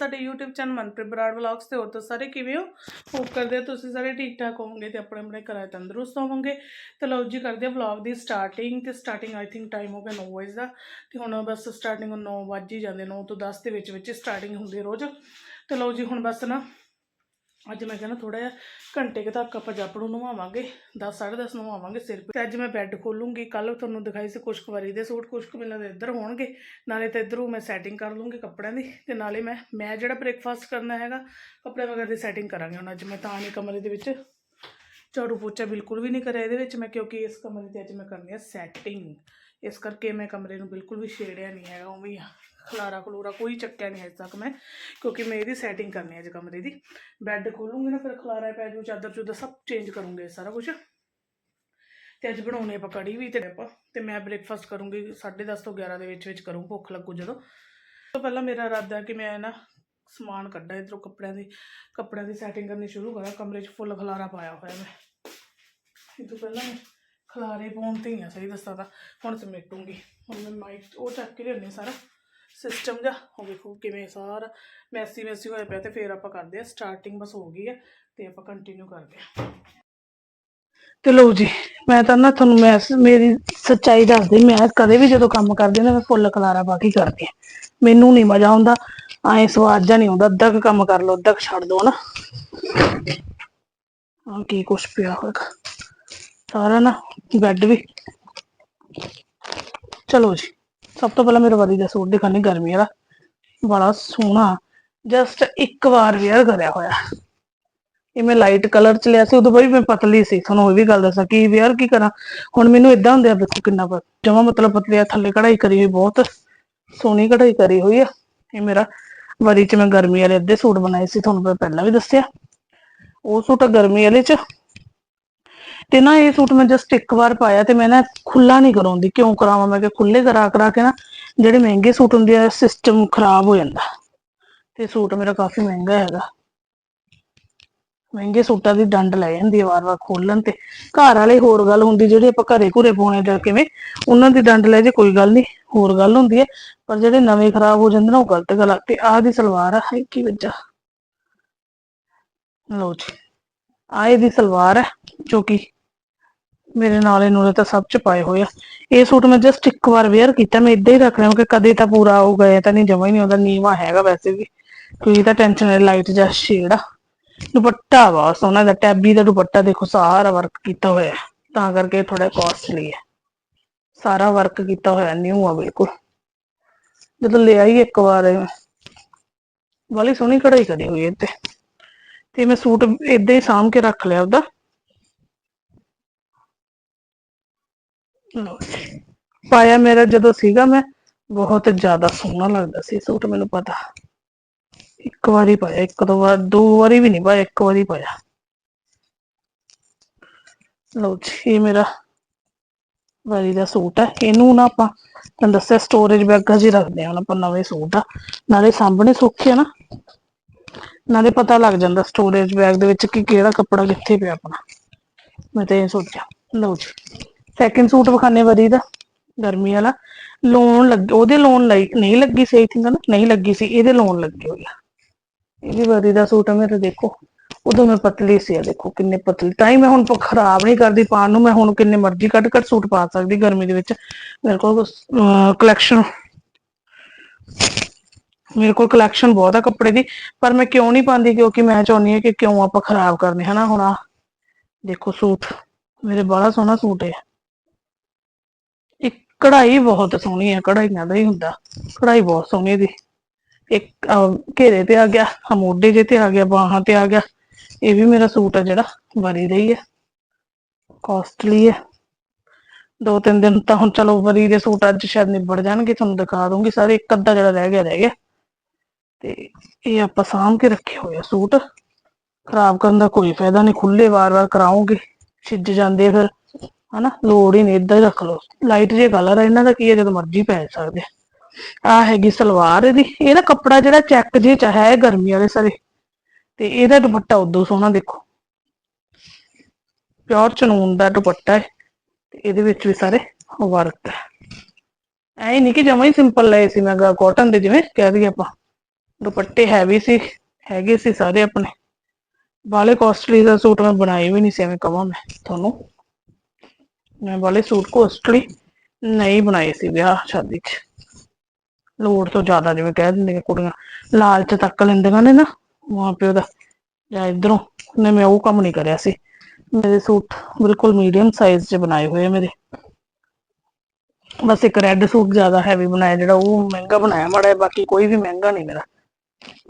ਸਾਡੇ YouTube channel Manpreet Brar vlogs ਤੇ ਹੋਰ ਤਾਂ ਸਾਰੇ ਕਿਵੇਂ ਹੋ? ਹੋਪ ਕਰਦੇ ਹਾਂ ਤੁਸੀਂ ਸਾਰੇ ਠੀਕ ਠਾਕ ਹੋਵੋਗੇ ਤੇ ਆਪਣੇ ਆਪਣੇ ਘਰਾਂ 'ਚ ਤੰਦਰੁਸਤ ਹੋਵੋਗੇ। ਤੇ ਲਓ ਜੀ, ਕਰਦੇ ਹਾਂ ਵਲੌਗ ਦੀ ਸਟਾਰਟਿੰਗ ਤੇ ਸਟਾਰਟਿੰਗ ਆਈ ਥਿੰਕ ਟਾਈਮ ਹੋ ਗਿਆ 9 ਵਜੇ ਦਾ। ਤੇ ਹੁਣ ਬਸ ਸਟਾਰਟਿੰਗ 9 ਵੱਜ ਹੀ ਜਾਂਦੇ 9 ਤੋਂ 10 ਦੇ ਵਿੱਚ ਵਿੱਚ ਸਟਾਰਟਿੰਗ ਹੁੰਦੀ ਹੈ ਰੋਜ਼। ਤੇ ਲਓ ਜੀ, ਹੁਣ ਬਸ ਨਾ ਅੱਜ ਮੈਂ ਕਹਿੰਦਾ ਥੋੜਾ ਜਿਹਾ ਘੰਟੇ ਕੁ ਤੱਕ ਆਪਾਂ ਜੱਪ ਨੂੰ ਨਵਾਵਾਂਗੇ 10 10:30 ਨਵਾਵਾਂਗੇ ਸਿਰ ਤੇ। ਅੱਜ ਮੈਂ ਬੈੱਡ ਖੋਲੂੰਗੀ ਕੱਲ ਤੁਹਾਨੂੰ ਦਿਖਾਈ ਸੀ ਕੁਛ ਕੁ ਵਾਰੀ ਦੇ ਸੂਟ, ਕੁਛ ਕੁ ਦੇ ਇੱਧਰ ਹੋਣਗੇ, ਨਾਲੇ ਤਾਂ ਇੱਧਰੋਂ ਮੈਂ ਸੈਟਿੰਗ ਕਰ ਲੂੰਗੀ ਕੱਪੜਿਆਂ ਦੀ, ਤੇ ਨਾਲੇ ਮੈਂ ਮੈਂ ਜਿਹੜਾ ਬ੍ਰੇਕਫਾਸਟ ਕਰਨਾ ਹੈਗਾ, ਕੱਪੜੇ ਵਗੈਰਾ ਦੀ ਸੈਟਿੰਗ ਕਰਾਂਗੇ ਹੁਣ ਅੱਜ। ਮੈਂ ਤਾਂ ਨਹੀਂ ਕਮਰੇ ਦੇ ਵਿੱਚ ਝਾੜੂ ਪੋਚਾ ਬਿਲਕੁਲ ਵੀ ਨਹੀਂ ਕਰਿਆ ਇਹਦੇ ਵਿੱਚ, ਮੈਂ ਕਿਉਂਕਿ ਇਸ ਕਮਰੇ ਤੇ ਅੱਜ ਮੈਂ ਕਰਨੀ ਹੈ ਸੈਟਿੰਗ ਇਸ ਕਰਕੇ ਮੈਂ ਕਮਰੇ ਨੂੰ ਬਿਲਕੁਲ ਵੀ ਛੇੜਿਆ ਨਹੀਂ ਹੈਗਾ, ਉਵੇਂ ਹੀ ਆ। ਖਲਾਰਾ ਖਲੂਰਾ ਕੋਈ ਚੱਕਿਆ ਨਹੀਂ ਅਜੇ ਤੱਕ ਮੈਂ, ਕਿਉਂਕਿ ਮੈਂ ਇਹਦੀ ਸੈਟਿੰਗ ਕਰਨੀ ਹੈ ਅੱਜ ਕਮਰੇ ਦੀ। ਬੈੱਡ ਖੋਲੂੰਗੀ ਨਾ, ਫਿਰ ਖਲਾਰਾ ਪੈ ਜੂ, ਚਾਦਰ ਚੁੱਦਰ ਸਭ ਚੇਂਜ ਕਰੂੰਗੇ ਸਾਰਾ ਕੁਝ ਤੇ ਅੱਜ ਬਣਾਉਣੇ ਆਪਾਂ ਕੜੀ ਵੀ ਤੇ ਆਪਾਂ, ਤੇ ਮੈਂ ਬ੍ਰੇਕਫਾਸਟ ਕਰੂੰਗੀ 10:30 ਤੋਂ 11 ਦੇ ਵਿੱਚ ਵਿੱਚ ਕਰੂੰ, ਭੁੱਖ ਲੱਗੂ ਜਦੋਂ। ਤੋਂ ਪਹਿਲਾਂ ਮੇਰਾ ਇਰਾਦਾ ਹੈ ਕਿ ਮੈਂ ਨਾ ਸਮਾਨ ਕੱਢਾਂ, ਇਧਰੋਂ ਕੱਪੜਿਆਂ ਦੀ ਕੱਪੜਿਆਂ ਦੀ ਸੈਟਿੰਗ ਕਰਨੀ ਸ਼ੁਰੂ ਕਰਾਂ, ਕਮਰੇ 'ਚ ਫੁੱਲ ਖਲਾਰਾ ਪਾਇਆ ਹੋਇਆ ਮੈਂ। ਇਹ ਤੋਂ ਪਹਿਲਾਂ ਮੈਂ ਖਲਾਰੇ ਪਾਉਣ ਤੇ ਹੀ ਆ, ਸਹੀ ਦੱਸਾਂ ਤਾਂ। ਹੁਣ ਸਮੇਟੂੰਗੀ, ਹੁਣ ਮੈਂ ਮਾਈਕ ਉਹ ਚੱਕ ਕੇ ਲਿਆਉਂਦੀ ਹਾਂ ਸਾਰਾ। ਸਿਸਟਮ ਜਾ ਉਹ ਵੇਖੋ ਕਿਵੇਂ ਸਾਰਾ ਮੈਸੀ ਮੈਸੀ ਹੋਇਆ ਪਿਆ ਤੇ ਫਿਰ ਆਪਾਂ ਕਰਦੇ ਆ ਸਟਾਰਟਿੰਗ ਬਸ ਹੋ ਗਈ ਆ ਤੇ ਆਪਾਂ ਕੰਟੀਨਿਊ ਕਰਦੇ ਆ ਤੇ ਲਓ ਜੀ, ਮੈਂ ਤਾਂ ਨਾ ਤੁਹਾਨੂੰ ਮੈਂ ਮੇਰੀ ਸੱਚਾਈ ਦੱਸਦੀ, ਮੈਂ ਕਦੇ ਵੀ ਜਦੋਂ ਕੰਮ ਕਰਦੀ ਨਾ ਮੈਂ ਫੁੱਲ ਖਲਾਰਾ ਪਾ ਕਰਦੀ ਮੈਨੂੰ ਨਹੀਂ ਮਜ਼ਾ ਆਉਂਦਾ, ਐ ਸਵਾਦ ਜਾਂ ਨਹੀਂ ਆਉਂਦਾ, ਅੱਧਾ ਕੰਮ ਕਰ ਲਓ, ਅੱਧਾ ਛੱਡ ਦੋ ਨਾ। ਆ ਕੀ ਕੁਛ ਪਿਆ ਹੋਏਗਾ ਸਾਰਾ ਨਾ ਬੈੱਡ ਵੀ। ਚਲੋ ਜੀ। ਸਭ ਤੋਂ ਪਹਿਲਾਂ ਮੇਰੇ ਵਾਰੀ ਦਾ ਸੂਟ ਦਿਖਾਣੇ ਗਰਮੀ ਵਾਲਾ। ਬੜਾ ਸੋਹਣਾ ਜਸਟ ਇੱਕ ਵਾਰ ਵੇਅਰ ਕਰਿਆ ਹੋਇਆ। ਇਹ ਮੈਂ ਲਾਈਟ ਕਲਰ ਚ ਲਿਆ ਸੀ, ਉਦੋਂ ਬਈ ਮੈਂ ਪਤਲੀ ਸੀ, ਤੁਹਾਨੂੰ ਉਹ ਵੀ ਗੱਲ ਦੱਸਾਂ, ਕੀ ਵੇਅਰ ਕੀ ਕਰਾਂ? ਹੁਣ ਮੈਨੂੰ ਇਦਾਂ ਹੁੰਦਿਆ ਦੇਖੋ ਕਿੰਨਾ ਜਮਾ ਮਤਲਬ ਪਤਲੀ ਆ, ਥੱਲੇ ਕਢਾਈ ਕਰੀ ਹੋਈ ਬਹੁਤ, ਸੋਹਣੀ ਕਢਾਈ ਕਰੀ ਹੋਈ ਆ। ਇਹ ਮੇਰਾ ਵਰੀ ਚ ਮੈਂ ਗਰਮੀ ਵਾਲੇ ਅੱਧੇ ਸੂਟ ਬਣਾਏ ਸੀ, ਤੁਹਾਨੂੰ ਮੈਂ ਪਹਿਲਾਂ ਵੀ ਦੱਸਿਆ। ਉਹ ਸੂਟ ਆ ਗਰਮੀ ਵਾਲੇ ਚ। ਤੇ ਨਾ ਇਹ ਸੂਟ ਮੈਂ ਜਸਟ ਇੱਕ ਵਾਰ ਪਾਇਆ ਤੇ ਮੈਂ ਨਾ ਖੁੱਲਾ ਨਹੀਂ ਕਰਾਉਂਦੀ। ਕਿਉਂ ਕਰਾਵਾਂ? ਮੈਂ ਕਿ ਖੁੱਲੇ ਕਰਾ ਕਰਾ ਕੇ ਨਾ ਜਿਹੜੇ ਮਹਿੰਗੇ ਸੂਟ ਹੁੰਦੇ ਆ ਸਿਸਟਮ ਖਰਾਬ ਹੋ ਜਾਂਦਾ। ਤੇ ਸੂਟ ਮੇਰਾ ਕਾਫੀ ਮਹਿੰਗਾ ਹੈਗਾ। ਮਹਿੰਗੇ ਸੂਟਾਂ ਦੀ ਡੰਡ ਲੈ ਜਾਂਦੀ ਹੈ ਵਾਰ-ਵਾਰ ਖੋਲਣ ਤੇ। ਘਰ ਵਾਲੇ ਹੋਰ ਗੱਲ ਹੁੰਦੀ, ਜਿਹੜੇ ਆਪਾਂ ਘਰੇ ਘੁਰੇ ਪਾਉਣੇ ਜਾਂ ਕਿਵੇਂ, ਉਹਨਾਂ ਦੀ ਡੰਡ ਲੈ ਜੇ ਕੋਈ ਗੱਲ ਨਹੀਂ, ਹੋਰ ਗੱਲ ਹੁੰਦੀ ਹੈ ਪਰ ਜਿਹੜੇ ਨਵੇਂ ਖਰਾਬ ਹੋ ਜਾਂਦੇ ਨਾ, ਉਹ ਗਲਤ ਗੱਲ ਆ। ਤੇ ਆਹ ਦੀ ਸਲਵਾਰ ਆ, ਇਹ ਕੀ ਵੱਜਾ? ਲੋ ਜੀ। ਆਹ ਇਹਦੀ ਸਲਵਾਰ ਹੈ ਜੋ ਕਿ ਮੇਰੇ ਨਾਲੇ ਨੂਲੇ ਤਾਂ ਸਭ ਚ ਪਾਏ ਹੋਏ ਆ। ਇਹ ਸੂਟ ਮੈਂ ਜਸਟ ਇੱਕ ਵਾਰ ਵੇਅਰ ਕੀਤਾ, ਮੈਂ ਇਦਾਂ ਹੀ ਰੱਖ ਲਿਆ ਕਿ ਕਦੇ ਤਾਂ ਪੂਰਾ ਹੋ ਗਿਆ ਤਾਂ ਨਹੀਂ ਜਮਾ ਹੀ ਨਹੀਂ ਆਉਂਦਾ, ਨੀਵਾ ਹੈਗਾ ਵੈਸੇ ਵੀ। ਕੋਈ ਤਾਂ ਟੈਨਸ਼ਨ ਹੈ ਲਾਈਟ ਜਾਂ ਸ਼ੇਡ ਆ ਦੁਪੱਟਾ ਵਾ ਸੋਹਣਾ ਦਾ ਟੈਬੀ ਦਾ ਦੁਪੱਟਾ ਦੇਖੋ, ਸਾਰਾ ਵਰਕ ਕੀਤਾ ਹੋਇਆ। ਤਾਂ ਕਰਕੇ ਥੋੜਾ ਕਾਸਟਲੀ ਹੈ। ਸਾਰਾ ਵਰਕ ਕੀਤਾ ਹੋਇਆ ਨਿਊ ਆ ਬਿਲਕੁਲ। ਜਦੋਂ ਲਿਆ ਹੀ ਇੱਕ ਵਾਰ, ਵਾਲੀ ਸੋਹਣੀ ਕਢਾਈ ਕਰੀ ਹੋਈ ਹੈ ਤੇ ਤੇ ਮੈਂ ਸੂਟ ਇਦਾਂ ਹੀ ਸਾਂਭ ਕੇ ਰੱਖ ਲਿਆ ਉਹਦਾ। ਲਓ ਜੀ। ਪਾਇਆ ਮੇਰਾ ਜਦੋਂ ਸੀਗਾ ਮੈਂ, ਬਹੁਤ ਜ਼ਿਆਦਾ ਸੋਹਣਾ ਲੱਗਦਾ ਸੀ ਸੂਟ, ਮੈਨੂੰ ਪਤਾ। ਇੱਕ ਵਾਰੀ ਪਾਇਆ, ਇੱਕ ਦੋ ਵਾਰ, ਦੋ ਵਾਰੀ ਵੀ ਨਹੀਂ ਪਾਇਆ, ਇੱਕ ਵਾਰੀ ਪਾਇਆ। ਲਓ ਜੀ, ਇਹ ਮੇਰਾ ਵਾਰੀ ਦਾ ਸੂਟ ਹੈ। ਇਹਨੂੰ ਨਾ ਆਪਾਂ, ਤੁਹਾਨੂੰ ਦੱਸਿਆ ਸਟੋਰੇਜ ਬੈਗ ਜੀ ਰੱਖਦੇ ਹਾਂ, ਹੁਣ ਆਪਾਂ ਨਵੇਂ ਸੂਟ ਆ। ਨਾਲੇ ਸਾਹਮਣੇ ਸੌਖੇ ਆ ਨਾ। ਨਾਲੇ ਪਤਾ ਲੱਗ ਜਾਂਦਾ ਸਟੋਰੇਜ ਬੈਗ ਦੇ ਵਿੱਚ ਕਿ ਕਿਹੜਾ ਕੱਪੜਾ ਕਿੱਥੇ ਪਿਆ ਆਪਣਾ। ਮੈਂ ਤਾਂ ਇਹ ਸੋਚਿਆ। ਲਓ ਜੀ। ਸੈਕਿੰਡ ਸੂਟ ਵਿਖਾਣੇ ਵਰੀ ਦਾ, ਗਰਮੀ ਵਾਲਾ। ਲੋਨ ਲੱਗ, ਉਹਦੇ ਲੋਨ ਲਈ ਨਹੀਂ ਲੱਗੀ ਸੀ ਆਈ ਥਿੰਕ ਨਾ ਨਹੀਂ ਲੱਗੀ ਸੀ, ਇਹਦੇ ਲੋਨ ਲੱਗੇ ਹੋਈ ਆ। ਇਹਦੀ ਵਰੀ ਦਾ ਸੂਟ ਆ, ਮੇਰੇ ਦੇਖੋ। ਉਦੋਂ ਮੈਂ ਪਤਲੀ ਸੀ ਆ ਦੇਖੋ ਕਿੰਨੇ ਪਤਲੀ। ਤਾਂ ਹੀ ਮੈਂ ਹੁਣ ਪ- ਖਰਾਬ ਨਹੀਂ ਕਰਦੀ ਪਾਉਣ ਨੂੰ, ਮੈਂ ਹੁਣ ਕਿੰਨੇ ਮਰਜ਼ੀ ਕੱਟ ਕੱਟ ਸੂਟ ਪਾ ਸਕਦੀ ਗਰਮੀ ਦੇ ਵਿੱਚ। ਮੇਰੇ ਕੋਲ ਕਲੈਕਸ਼ਨ ਮੇਰੇ ਕੋਲ ਕਲੈਕਸ਼ਨ ਬਹੁਤ ਆ ਕੱਪੜੇ ਦੀ, ਪਰ ਮੈਂ ਕਿਉਂ ਨਹੀਂ ਪਾਉਂਦੀ, ਕਿਉਂਕਿ ਮੈਂ ਚਾਹੁੰਦੀ ਹਾਂ ਕਿ ਕਿਉਂ ਆਪਾਂ ਖਰਾਬ ਕਰਨੇ, ਹਨਾ, ਹੁਣ ਆ ਦੇਖੋ ਸੂਟ ਮੇਰੇ ਬੜਾ ਸੋਹਣਾ ਸੂਟ ਹੈ ਇੱਕ ਕਢਾਈ ਬਹੁਤ ਸੋਹਣੀ ਹੈ ਕਢਾਈਆਂ ਦਾ ਹੀ ਹੁੰਦਾ। ਕਢਾਈ ਬਹੁਤ ਸੋਹਣੀ ਦੀ ਇੱਕ ਅਹ, ਘੇਰੇ ਤੇ ਆ ਗਿਆ ਆਹ ਮੋਢੇ ਜੇ ਤੇ ਆ ਗਿਆ ਬਾਹਾਂ ਤੇ ਆ ਗਿਆ। ਇਹ ਵੀ ਮੇਰਾ ਸੂਟ ਆ ਜਿਹੜਾ ਵਰੀ ਦਾ ਹੀ ਹੈ ਕਾਸਟਲੀ ਹੈ ਦੋ ਤਿੰਨ ਦਿਨ ਤਾਂ ਹੁਣ ਚਲੋ ਵਰੀ ਦੇ ਸੂਟ ਅੱਜ ਸ਼ਾਇਦ ਨਿਬੜ ਜਾਣਗੇ ਤੁਹਾਨੂੰ ਦਿਖਾ ਦੂੰਗੀ ਸਾਰੇ ਇੱਕ ਅੱਧਾ ਜਿਹੜਾ ਰਹਿ ਗਿਆ ਰਹਿ ਗਿਆ। ਤੇ ਇਹ ਆਪਾਂ ਸਾਂਭ ਕੇ ਰੱਖੇ ਹੋਏ ਆ ਸੂਟ। ਖਰਾਬ ਕਰਨ ਦਾ ਕੋਈ ਫਾਇਦਾ ਨਹੀਂ ਖੁੱਲੇ ਵਾਰ-ਵਾਰ ਕਰਾਉਂਗੇ। ਛਿੱਜ ਜਾਂਦੇ ਆ ਫਿਰ। ਹਨਾ, ਲੋੜ ਹੀ ਨਹੀਂ, ਏਦਾਂ ਹੀ ਰੱਖ ਲਓ। ਲਾਈਟ ਜੇ ਕਲਰ ਹੈ ਇਹਨਾਂ ਦਾ ਕੀ ਹੈ ਜਦੋਂ ਮਰਜ਼ੀ ਪੈ ਸਕਦੇ ਆ। ਹੈਗੀ ਸਲਵਾਰ ਇਹਦੀ। ਇਹ ਨਾ ਕੱਪੜਾ ਜਿਹੜਾ ਚੈੱਕ ਜੇ ਚ ਹੈ ਗਰਮੀ ਵਾਲੇ ਸਾਰੇ, ਤੇ ਇਹਦਾ ਦੁਪੱਟਾ ਉਦੋਂ ਸੋਹਣਾ ਦੇਖੋ। ਪਿਓਰ ਚਨੂਨ ਦਾ ਦੁਪੱਟਾ ਹੈ, ਤੇ ਇਹਦੇ ਵਿੱਚ ਵੀ ਸਾਰੇ ਵਰਕ ਹੈ। ਐ ਨਹੀਂ ਕਿ ਜਮਾਂ ਹੀ ਸਿੰਪਲ ਲਏ ਸੀ, ਮੈਂ ਕਾਟਨ ਦੇ ਜਿਵੇਂ ਕਹਿ ਦਈਏ ਆਪਾਂ। ਦੁਪੱਟੇ ਹੈਵੀ ਸੀ, ਹੈਗੇ ਸੀ ਸਾਰੇ ਆਪਣੇ। ਵਾਲੇ ਕਾਸਟਲੀ ਦਾ ਸੂਟ ਮੈਂ ਬਣਾਏ ਵੀ ਨਹੀਂ ਸੀ, ਐਵੇਂ ਕਵਾਂ ਮੈਂ ਤੁਹਾਨੂੰ। ਮੈਂ ਵਾਲੇ ਸੂਟ ਕੋਸਟਲੀ ਨਹੀਂ ਬਣਾਏ ਸੀ ਵਿਆਹ ਸ਼ਾਦੀ 'ਚ। ਲੋੜ ਤੋਂ ਜ਼ਿਆਦਾ ਜਿਵੇਂ ਕਹਿ ਦਿੰਦੀਆਂ ਕੁੜੀਆਂ, ਲਾਲਚ ਤੱਕ ਲੈਂਦੀਆਂ ਨੇ ਨਾ ਮਾਂ ਪਿਓ ਦਾ। ਜਾਂ ਇਧਰੋਂ ਨੇ ਮੈਂ ਉਹ ਕੰਮ ਨਹੀਂ ਕਰਿਆ ਸੀ। ਮੇਰੇ ਸੂਟ ਬਿਲਕੁਲ ਮੀਡੀਅਮ ਸਾਈਜ਼ 'ਚ ਬਣਾਏ ਹੋਏ ਆ ਮੇਰੇ। ਬਸ ਇੱਕ ਰੈੱਡ ਸੂਟ ਜ਼ਿਆਦਾ ਹੈਵੀ ਬਣਾਇਆ, ਜਿਹੜਾ ਉਹ ਮਹਿੰਗਾ ਬਣਾਇਆ ਮਾੜਾ ਬਾਕੀ ਕੋਈ ਵੀ ਮਹਿੰਗਾ ਨਹੀਂ ਮੇਰਾ।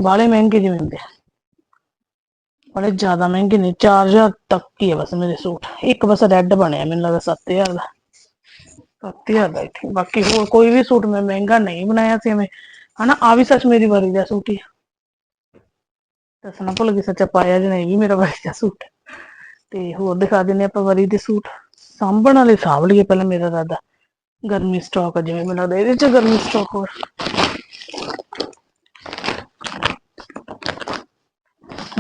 ਬਾਲੇ ਮਹਿੰਗੇ ਜਿਵੇਂ ਹੁੰਦੇ ਬੜੇ ਜ਼ਿਆਦਾ ਮਹਿੰਗੇ ਨਹੀਂ 4000 ਤੱਕ ਹੀ ਹੈ ਬਸ ਮੇਰੇ ਸੂਟ। ਇੱਕ ਬਸ ਰੈੱਡ ਬਣਿਆ, ਮੈਨੂੰ ਲੱਗਦਾ 7000 ਦਾ। 7000 ਦਾ ਇੱਥੇ। ਬਾਕੀ ਹੋਰ ਕੋਈ ਵੀ ਸੂਟ ਮੈਂ ਮਹਿੰਗਾ ਨਹੀਂ ਬਣਾਇਆ ਸੀ ਐਵੇਂ। ਹਨਾ ਆ ਵੀ ਸੱਚ ਮੇਰੀ ਵਾਰੀ ਦਾ ਸੂਟ ਹੀ ਦੱਸਣਾ ਭੁੱਲ ਗਈ, ਸੱਚਾ ਪਾਇਆ ਜੀ ਨਹੀਂ ਵੀ ਮੇਰਾ ਵਾਰੀ ਦਾ ਸੂਟ। ਤੇ ਹੋਰ ਦਿਖਾ ਦਿੰਨੇ ਆਪਾਂ ਵਾਰੀ ਦੇ ਸੂਟ। ਸਾਂਭਣ ਵਾਲੇ ਸਾਂਭ ਲਈਏ ਪਹਿਲਾਂ ਮੇਰਾ ਦਾਦਾ ਗਰਮੀ ਸਟਾਕ ਜਿਵੇਂ ਮੈਨੂੰ ਲੱਗਦਾ, ਇਹਦੇ ਚ ਗਰਮੀ ਸਟਾਕ ਹੋਰ।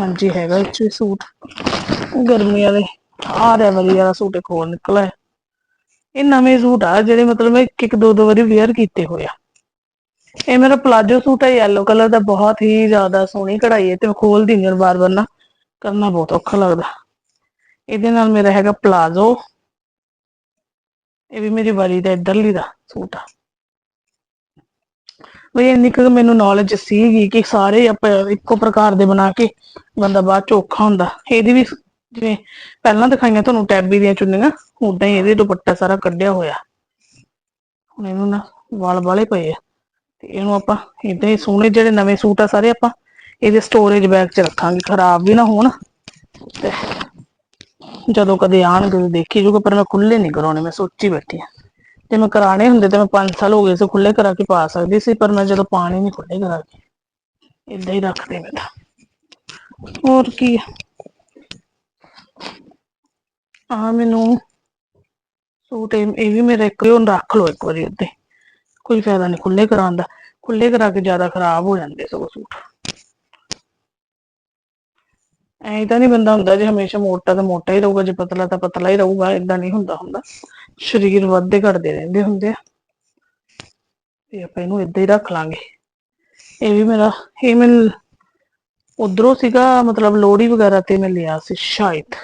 ਹਾਂਜੀ ਹੈਗਾ ਇਹ ਸੂਟ। ਗਰਮੀ ਵਾਲੇ, ਆ ਰਿਹਾ ਵਾਰੀ ਵਾਲਾ ਸੂਟ ਇੱਕ ਹੋਰ ਨਿਕਲਿਆ। ਹੈ। ਇਹ ਨਵੇਂ ਸੂਟ ਆ, ਜਿਹੜੇ ਮਤਲਬ ਮੈਂ ਇੱਕ ਇੱਕ ਦੋ ਦੋ ਵਾਰੀ ਵੇਅਰ ਕੀਤੇ ਹੋਏ ਆ। ਇਹ ਮੇਰਾ ਪਲਾਜੋ ਸੂਟ ਹੈ yellow ਕਲਰ ਦਾ, ਬਹੁਤ ਹੀ ਜ਼ਿਆਦਾ ਸੋਹਣੀ ਕਢਾਈ ਹੈ ਤੇ ਮੈਂ ਖੋਲਦੀ ਨਹੀਂ ਬਾਰ ਬਾਰ ਨਾ, ਕਰਨਾ ਬਹੁਤ ਔਖਾ ਲੱਗਦਾ। ਇਹਦੇ ਨਾਲ ਮੇਰਾ ਹੈਗਾ ਪਲਾਜ਼ੋ ਇਹ ਵੀ ਮੇਰੀ ਵਾਰੀ ਦਾ ਇੱਧਰਲੀ ਦਾ ਸੂਟ ਆ। ਬਈ ਇੰਨੀ ਕੁ ਮੈਨੂੰ ਨੌਲੇਜ ਸੀਗੀ ਕਿ ਸਾਰੇ ਆਪਾਂ ਇੱਕੋ ਪ੍ਰਕਾਰ ਦੇ ਬਣਾ ਕੇ ਬੰਦਾ ਬਾਅਦ ਚ ਔਖਾ ਹੁੰਦਾ। ਇਹਦੀ ਵੀ ਜਿਵੇਂ ਪਹਿਲਾਂ ਦਿਖਾਈਆਂ ਤੁਹਾਨੂੰ ਟੈਬੀ ਦੀਆਂ ਚੁੰਨੀਆਂ ਉਦਾਂ ਹੀ ਇਹਦੇ ਦੁਪੱਟਾ ਸਾਰਾ ਕੱਢਿਆ ਹੋਇਆ। ਹੁਣ ਇਹਨੂੰ ਨਾ ਵਾਲ ਵਾਲੇ ਪਏ ਆ। ਤੇ ਇਹਨੂੰ ਆਪਾਂ ਇਦਾਂ ਹੀ ਸੋਹਣੇ ਜਿਹੜੇ ਨਵੇਂ ਸੂਟ ਆ ਸਾਰੇ ਆਪਾਂ ਇਹਦੇ ਸਟੋਰੇਜ ਬੈਗ 'ਚ ਰੱਖਾਂਗੇ। ਖਰਾਬ ਵੀ ਨਾ ਹੋਣ। ਤੇ ਜਦੋਂ ਕਦੇ ਆਣਗੇ ਦੇਖੀ ਜੂਗਾ ਪਰ ਮੈਂ ਖੁੱਲੇ ਨਹੀਂ ਕਰਾਉਣੇ, ਮੈਂ ਸੋਚੀ ਬੈਠੀ ਆ। ਜੇ ਮੈਂ ਕਰਾਣੇ ਹੁੰਦੇ ਤੇ ਮੈਂ 5 ਸਾਲ ਹੋ ਗਏ ਸੀ ਖੁੱਲੇ ਕਰਾ ਕੇ ਪਾ ਸਕਦੀ ਸੀ, ਪਰ ਮੈਂ ਜਦੋਂ ਪਾਣੀ ਨਹੀਂ ਖੁੱਲੇ ਕਰਾ ਕੇ ਇਦਾਂ ਹੀ ਰੱਖਦੇ ਮੈਂ ਤਾਂ। ਹੋਰ ਕੀ ਆ? ਮੈਨੂੰ ਸੂਟ ਇਹ ਵੀ ਮੇਰਾ ਇੱਕ, ਹੁਣ ਰੱਖ ਲਓ ਇੱਕ ਵਾਰੀ ਉੱਤੇ ਕੋਈ ਫਾਇਦਾ ਨਹੀਂ ਖੁੱਲੇ ਕਰਾਉਣ ਦਾ। ਖੁੱਲੇ ਕਰਾ ਕੇ ਜ਼ਿਆਦਾ ਖਰਾਬ ਹੋ ਜਾਂਦੇ ਸਗੋਂ ਸੂਟ। ਐਂ ਤਾਂ ਨਹੀਂ ਬੰਦਾ ਹੁੰਦਾ ਜੇ ਹਮੇਸ਼ਾ ਮੋਟਾ ਤਾਂ ਮੋਟਾ ਹੀ ਰਹੂਗਾ, ਜੇ ਪਤਲਾ ਤਾਂ ਪਤਲਾ ਹੀ ਰਹੂਗਾ ਇਦਾਂ ਨਹੀਂ ਹੁੰਦਾ ਹੁੰਦਾ। ਸਰੀਰ ਵੱਧਦੇ ਘਟਦੇ ਰਹਿੰਦੇ ਹੁੰਦੇ ਆ। ਤੇ ਆਪਾਂ ਇਹਨੂੰ ਇਦਾਂ ਹੀ ਰੱਖ ਲਾਂਗੇ। ਇਹ ਵੀ ਮੇਰਾ, ਇਹ ਮੈਂ ਉਧਰੋਂ ਸੀਗਾ, ਮਤਲਬ ਲੋੜੀ ਵਗੈਰਾ ਤੇ ਮੈਂ ਲਿਆ ਸੀ ਸ਼ਾਇਦ।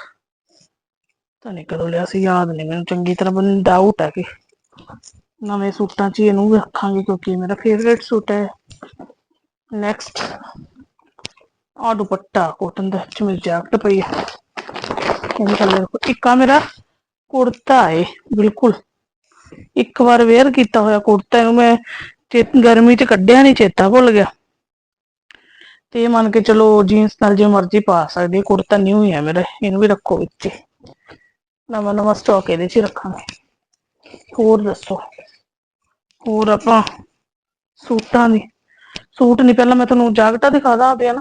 ਤਾਂ ਨਹੀਂ ਕਦੋਂ ਲਿਆ ਸੀ, ਯਾਦ ਨਹੀਂ ਮੈਨੂੰ ਚੰਗੀ ਤਰ੍ਹਾਂ ਮੈਨੂੰ ਡਾਊਟ ਹੈ ਕਿ ਨਵੇਂ ਸੂਟਾਂ 'ਚ ਇਹਨੂੰ ਰੱਖਾਂਗੇ ਕਿਉਂਕਿ ਮੇਰਾ ਫੇਵਰੇਟ ਸੂਟ ਹੈ। ਨੈਕਸਟ ਆ ਦੁਪੱਟਾ ਕੋਟਨ ਦਾ ਚ ਮੇਰੀ ਜੈਕਟ ਪਈ ਹੈ। ਇਹਦੇ ਥੱਲੇ ਇੱਕ ਆ ਮੇਰਾ ਕੁੜਤਾ ਏ, ਬਿਲਕੁਲ। ਇੱਕ ਵਾਰ ਵੇਅਰ ਕੀਤਾ ਹੋਇਆ ਕੁੜਤਾ ਇਹਨੂੰ ਮੈਂ ਗਰਮੀ 'ਚ ਕੱਢਿਆ ਨਹੀਂ ਚੇਤਾ ਭੁੱਲ ਗਿਆ। ਤੇ ਇਹ ਮੰਨ ਕੇ ਚਲੋ ਜੀਨਸ ਨਾਲ ਜੇ ਮਰਜ਼ੀ ਪਾ ਸਕਦੀ ਕੁੜਤਾ ਨਿਊ ਹੀ ਹੈ ਮੇਰਾ, ਇਹਨੂੰ ਵੀ ਰੱਖੋ ਵਿੱਚ। ਨਵਾਂ ਨਵਾਂ ਸਟਾਕ ਇਹਦੇ 'ਚ ਰੱਖਾਂਗੇ। ਹੋਰ ਦੱਸੋ? ਹੋਰ ਆਪਾਂ ਸੂਟਾਂ ਦੀ, ਸੂਟ ਨਹੀਂ ਪਹਿਲਾਂ ਮੈਂ ਤੁਹਾਨੂੰ ਜਾਗਟਾ ਦਿਖਾ ਦਾਂ ਨਾ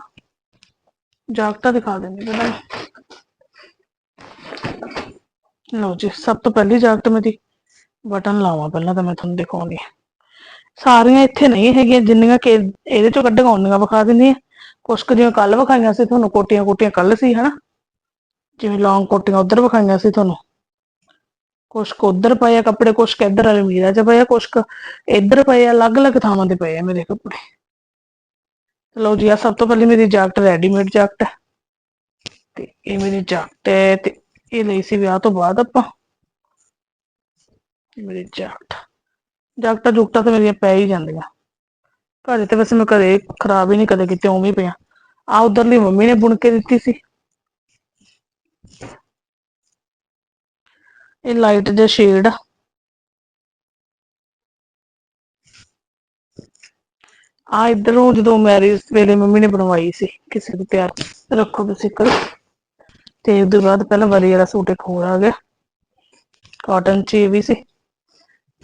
ਜਾਗਟਾ ਦਿਖਾ ਦਿੰਦੀ ਪਹਿਲਾਂ। ਲਓ ਜੀ, ਸਭ ਤੋਂ ਪਹਿਲੀ ਜਾਕਟ ਮੇਰੀ ਬਟਨ ਲਾਵਾਂ ਪਹਿਲਾਂ ਤਾਂ ਮੈਂ ਤੁਹਾਨੂੰ ਦਿਖਾਉਣੀ ਆ ਸਾਰੀਆਂ ਇੱਥੇ ਨਹੀਂ ਹੈਗੀਆਂ, ਜਿੰਨੀਆਂ ਕਿ ਇਹਦੇ ਚੋਂ ਕੱਢੀਆਂ ਉਹਨੀਆਂ ਵਿਖਾ ਦਿੰਦੀ ਆ ਕੁਛ ਕੁ ਜਿਵੇਂ ਕੱਲ ਵਿਖਾਈਆਂ ਸੀ ਤੁਹਾਨੂੰ ਕੋਟੀਆਂ ਕੋਟੀਆਂ ਕੱਲ ਸੀ, ਹਨਾ? ਜਿਵੇਂ ਲੌਂਗ ਕੋਟੀਆਂ ਉਧਰ ਵਿਖਾਈਆਂ ਸੀ ਤੁਹਾਨੂੰ। ਕੁਛ ਕੁ ਉਧਰ ਪਏ ਆ ਕੱਪੜੇ, ਕੁਛ ਕੁ ਇੱਧਰ ਅਲਮੀਰਾ 'ਚ ਪਏ ਆ, ਕੁਛ ਕੁ ਇੱਧਰ ਪਏ ਆ, ਅਲੱਗ-ਅਲੱਗ ਥਾਵਾਂ ਤੇ ਪਏ ਆ ਮੇਰੇ ਕੱਪੜੇ। ਲਓ ਜੀ ਆ ਸਭ ਤੋਂ ਪਹਿਲੀ ਮੇਰੀ ਜਾਕਟ ਰੈਡੀਮੇਡ ਜਾਕਟ ਹੈ ਤੇ ਇਹ ਮੇਰੀ ਜਾਕਟ ਹੈ ਤੇ ਇਹ ਲਈ ਸੀ ਵਿਆਹ ਤੋਂ ਬਾਅਦ ਆਪਾਂ। ਇਹ ਮੇਰੀ ਜਾਕਟ ਜੁਕਟਾਂ ਤਾਂ ਮੇਰੀਆਂ ਪੈ ਹੀ ਜਾਂਦੀਆਂ। ਘਰੇ ਤੇ ਵੈਸੇ ਮੈਂ ਘਰੇ ਖਰਾਬ ਹੀ ਨਹੀਂ ਕਦੇ ਕਿਤੇ, ਉਵੇਂ ਪਿਆ। ਆ ਉਧਰਲੀ ਮੰਮੀ ਨੇ ਬੁਣ ਕੇ ਦਿੱਤੀ ਸੀ। ਇਹ ਲਾਈਟ ਜਿਹਾ ਸ਼ੇਡ ਆ। ਇਧਰੋਂ ਜਦੋਂ ਮੈਰਿਜ ਵੇਲੇ ਮੰਮੀ ਨੇ ਬਣਵਾਈ ਸੀ, ਕਿਸੇ ਦੇ ਤਿਆਰ ਰੱਖੋ ਤੁਸੀਂ ਕਰ ਤੇ ਉਹਦੇ ਬਾਅਦ ਪਹਿਲਾਂ ਵਾਰੀ ਵਾਲਾ ਸੂਟ ਇੱਕ ਹੋਰ ਆ ਗਿਆ। ਕਾਟਨ ਚ ਇਹ ਵੀ ਸੀ।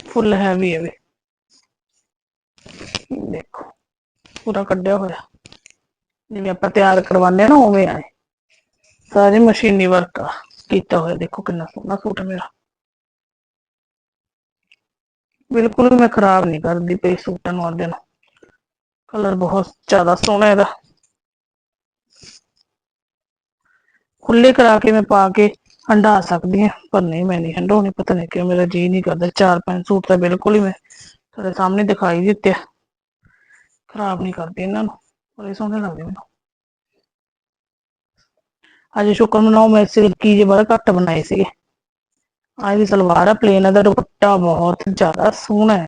ਫੁੱਲ ਹੈਵੀ ਹੈ ਵੀ ਦੇਖੋ, ਪੂਰਾ ਕੱਢਿਆ ਹੋਇਆ। ਜਿਵੇਂ ਆਪਾਂ ਤਿਆਰ ਕਰਵਾਉਂਦੇ ਆ ਨਾ, ਉਵੇਂ ਆਏ ਸਾਰੇ ਮਸ਼ੀਨੀ ਵਰਕ ਆ, ਕੀਤਾ ਹੋਇਆ। ਦੇਖੋ ਕਿੰਨਾ ਸੋਹਣਾ ਸੂਟ ਮੇਰਾ। ਬਿਲਕੁਲ ਵੀ ਮੈਂ ਖਰਾਬ ਨਹੀਂ ਕਰਦੀ ਪਈ ਸੂਟਾਂ ਨੂੰ ਆਦੇ ਨੂੰ। ਕਲਰ ਬਹੁਤ ਜ਼ਿਆਦਾ ਸੋਹਣਾ ਇਹਦਾ। ਖੁੱਲੇ ਕਰਾ ਕੇ ਮੈਂ ਪਾ ਕੇ ਹੰਡਾ ਸਕਦੀ ਹਾਂ, ਪਰ ਨਹੀਂ, ਮੈਂ ਨਹੀਂ ਹੰਡਾਉਣੀ ਪਤਾ ਨਹੀਂ ਕਿਉਂ ਮੇਰਾ ਜੀ ਨਹੀਂ ਕਰਦਾ। ਚਾਰ ਪੰਜ ਸੂਟ ਤਾਂ ਬਿਲਕੁਲ ਹੀ ਮੈਂ ਤੁਹਾਡੇ ਸਾਹਮਣੇ ਦਿਖਾਈ ਦਿੱਤੇ। ਖਰਾਬ ਨਹੀਂ ਕਰਦੀ ਇਹਨਾਂ ਨੂੰ, ਬੜੇ ਸੋਹਣੇ ਲੱਗਦੇ ਮੈਨੂੰ। ਅੱਜ ਸ਼ੁਕਰ ਮਨਾਓ, ਮੈਂ ਸਿਲਕੀ ਜਿਹੇ ਬੜਾ ਘੱਟ ਬਣਾਏ ਸੀਗੇ। ਆਹ ਦੀ ਸਲਵਾਰ ਆ ਪਲੇਨ ਦਾ ਦੁਪੱਟਾ ਬਹੁਤ ਜ਼ਿਆਦਾ ਸੋਹਣਾ ਹੈ।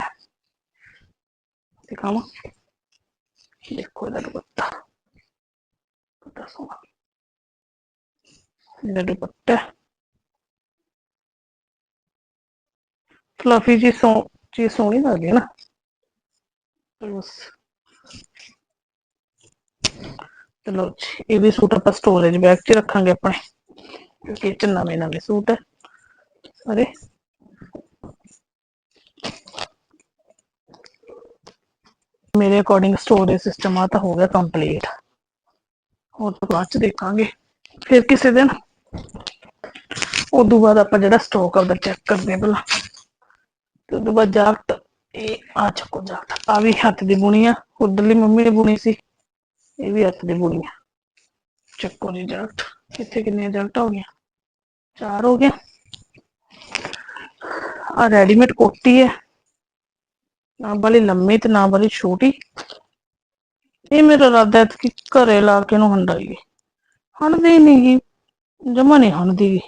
ਦਿਖਾਵਾਂ। ਦੇਖੋ ਇਹਦਾ ਦੁਪੱਟਾ ਬੜਾ ਸੋਹਣਾ। ਇਹਦਾ ਦੁਪੱਟਾ ਫਲਫੀ ਜੀ ਸੋ ਚੀਜ਼ ਸੋਹਣੀ ਲੱਗਦੀ ਹੈ ਨਾ ਬਸ ਚਲੋ ਜੀ, ਇਹ ਵੀ ਸੂਟ ਆਪਾਂ ਸਟੋਰੇਜ ਬੈਗ 'ਚ ਰੱਖਾਂਗੇ ਆਪਣੇ ਕਿਉਂਕਿ ਇਹ 'ਚ ਨਵੇਂ ਨਵੇਂ ਸੂਟ ਹੈ ਸਾਰੇ ਮੇਰੇ ਅਕੋਰਡਿੰਗ ਸਟੋਰੇਜ ਸਿਸਟਮ ਆ ਤਾਂ ਹੋ ਗਿਆ ਕੰਪਲੀਟ ਹੋਰ ਤੋਂ ਬਾਅਦ ਚ ਦੇਖਾਂਗੇ ਫਿਰ ਕਿਸੇ ਦਿਨ ਉਦੋਂ ਬਾਅਦ ਆਪਾਂ ਜਿਹੜਾ ਸਟਾਕ ਆਪਦਾ ਚੈੱਕ ਕਰਦੇ ਹਾਂ ਪਹਿਲਾਂ ਤੇ ਉਦੋਂ ਬਾਅਦ ਜਾਕਟ ਇਹ ਆ ਚੱਕੋ ਜਾਕਟ ਆ ਵੀ ਹੱਥ ਦੀ ਬੁਣੀ ਆ, ਉਧਰਲੀ ਮੰਮੀ ਨੇ ਬੁਣੀ ਸੀ, ਇਹ ਵੀ ਹੱਥ ਦੀ ਬੁਣੀ ਆ। ਚੱਕੋ ਜੀ ਜਾਕਟ ਇੱਥੇ ਕਿੰਨੀਆਂ ਜਾਕਟਾਂ ਹੋ ਗਈਆਂ? ਚਾਰ ਹੋ ਗਿਆ ਆ ਰੈਡੀਮੇਡ ਕੋਟੀ ਹੈ। ਨਾ ਵਾਲੀ ਲੰਮੀ ਤੇ ਨਾ ਵਾਲੀ ਛੋਟੀ। ਇਹ ਮੇਰਾ ਇਰਾਦਾ ਹੈ ਕਿ ਘਰੇ ਲਾ ਕੇ ਨੂੰ ਹੰਡਾਈਏ। ਹੰਡਦੀ ਨਹੀਂ। ਜਮਾ ਨਹੀਂ ਹੰਡਦੀ ਗੀ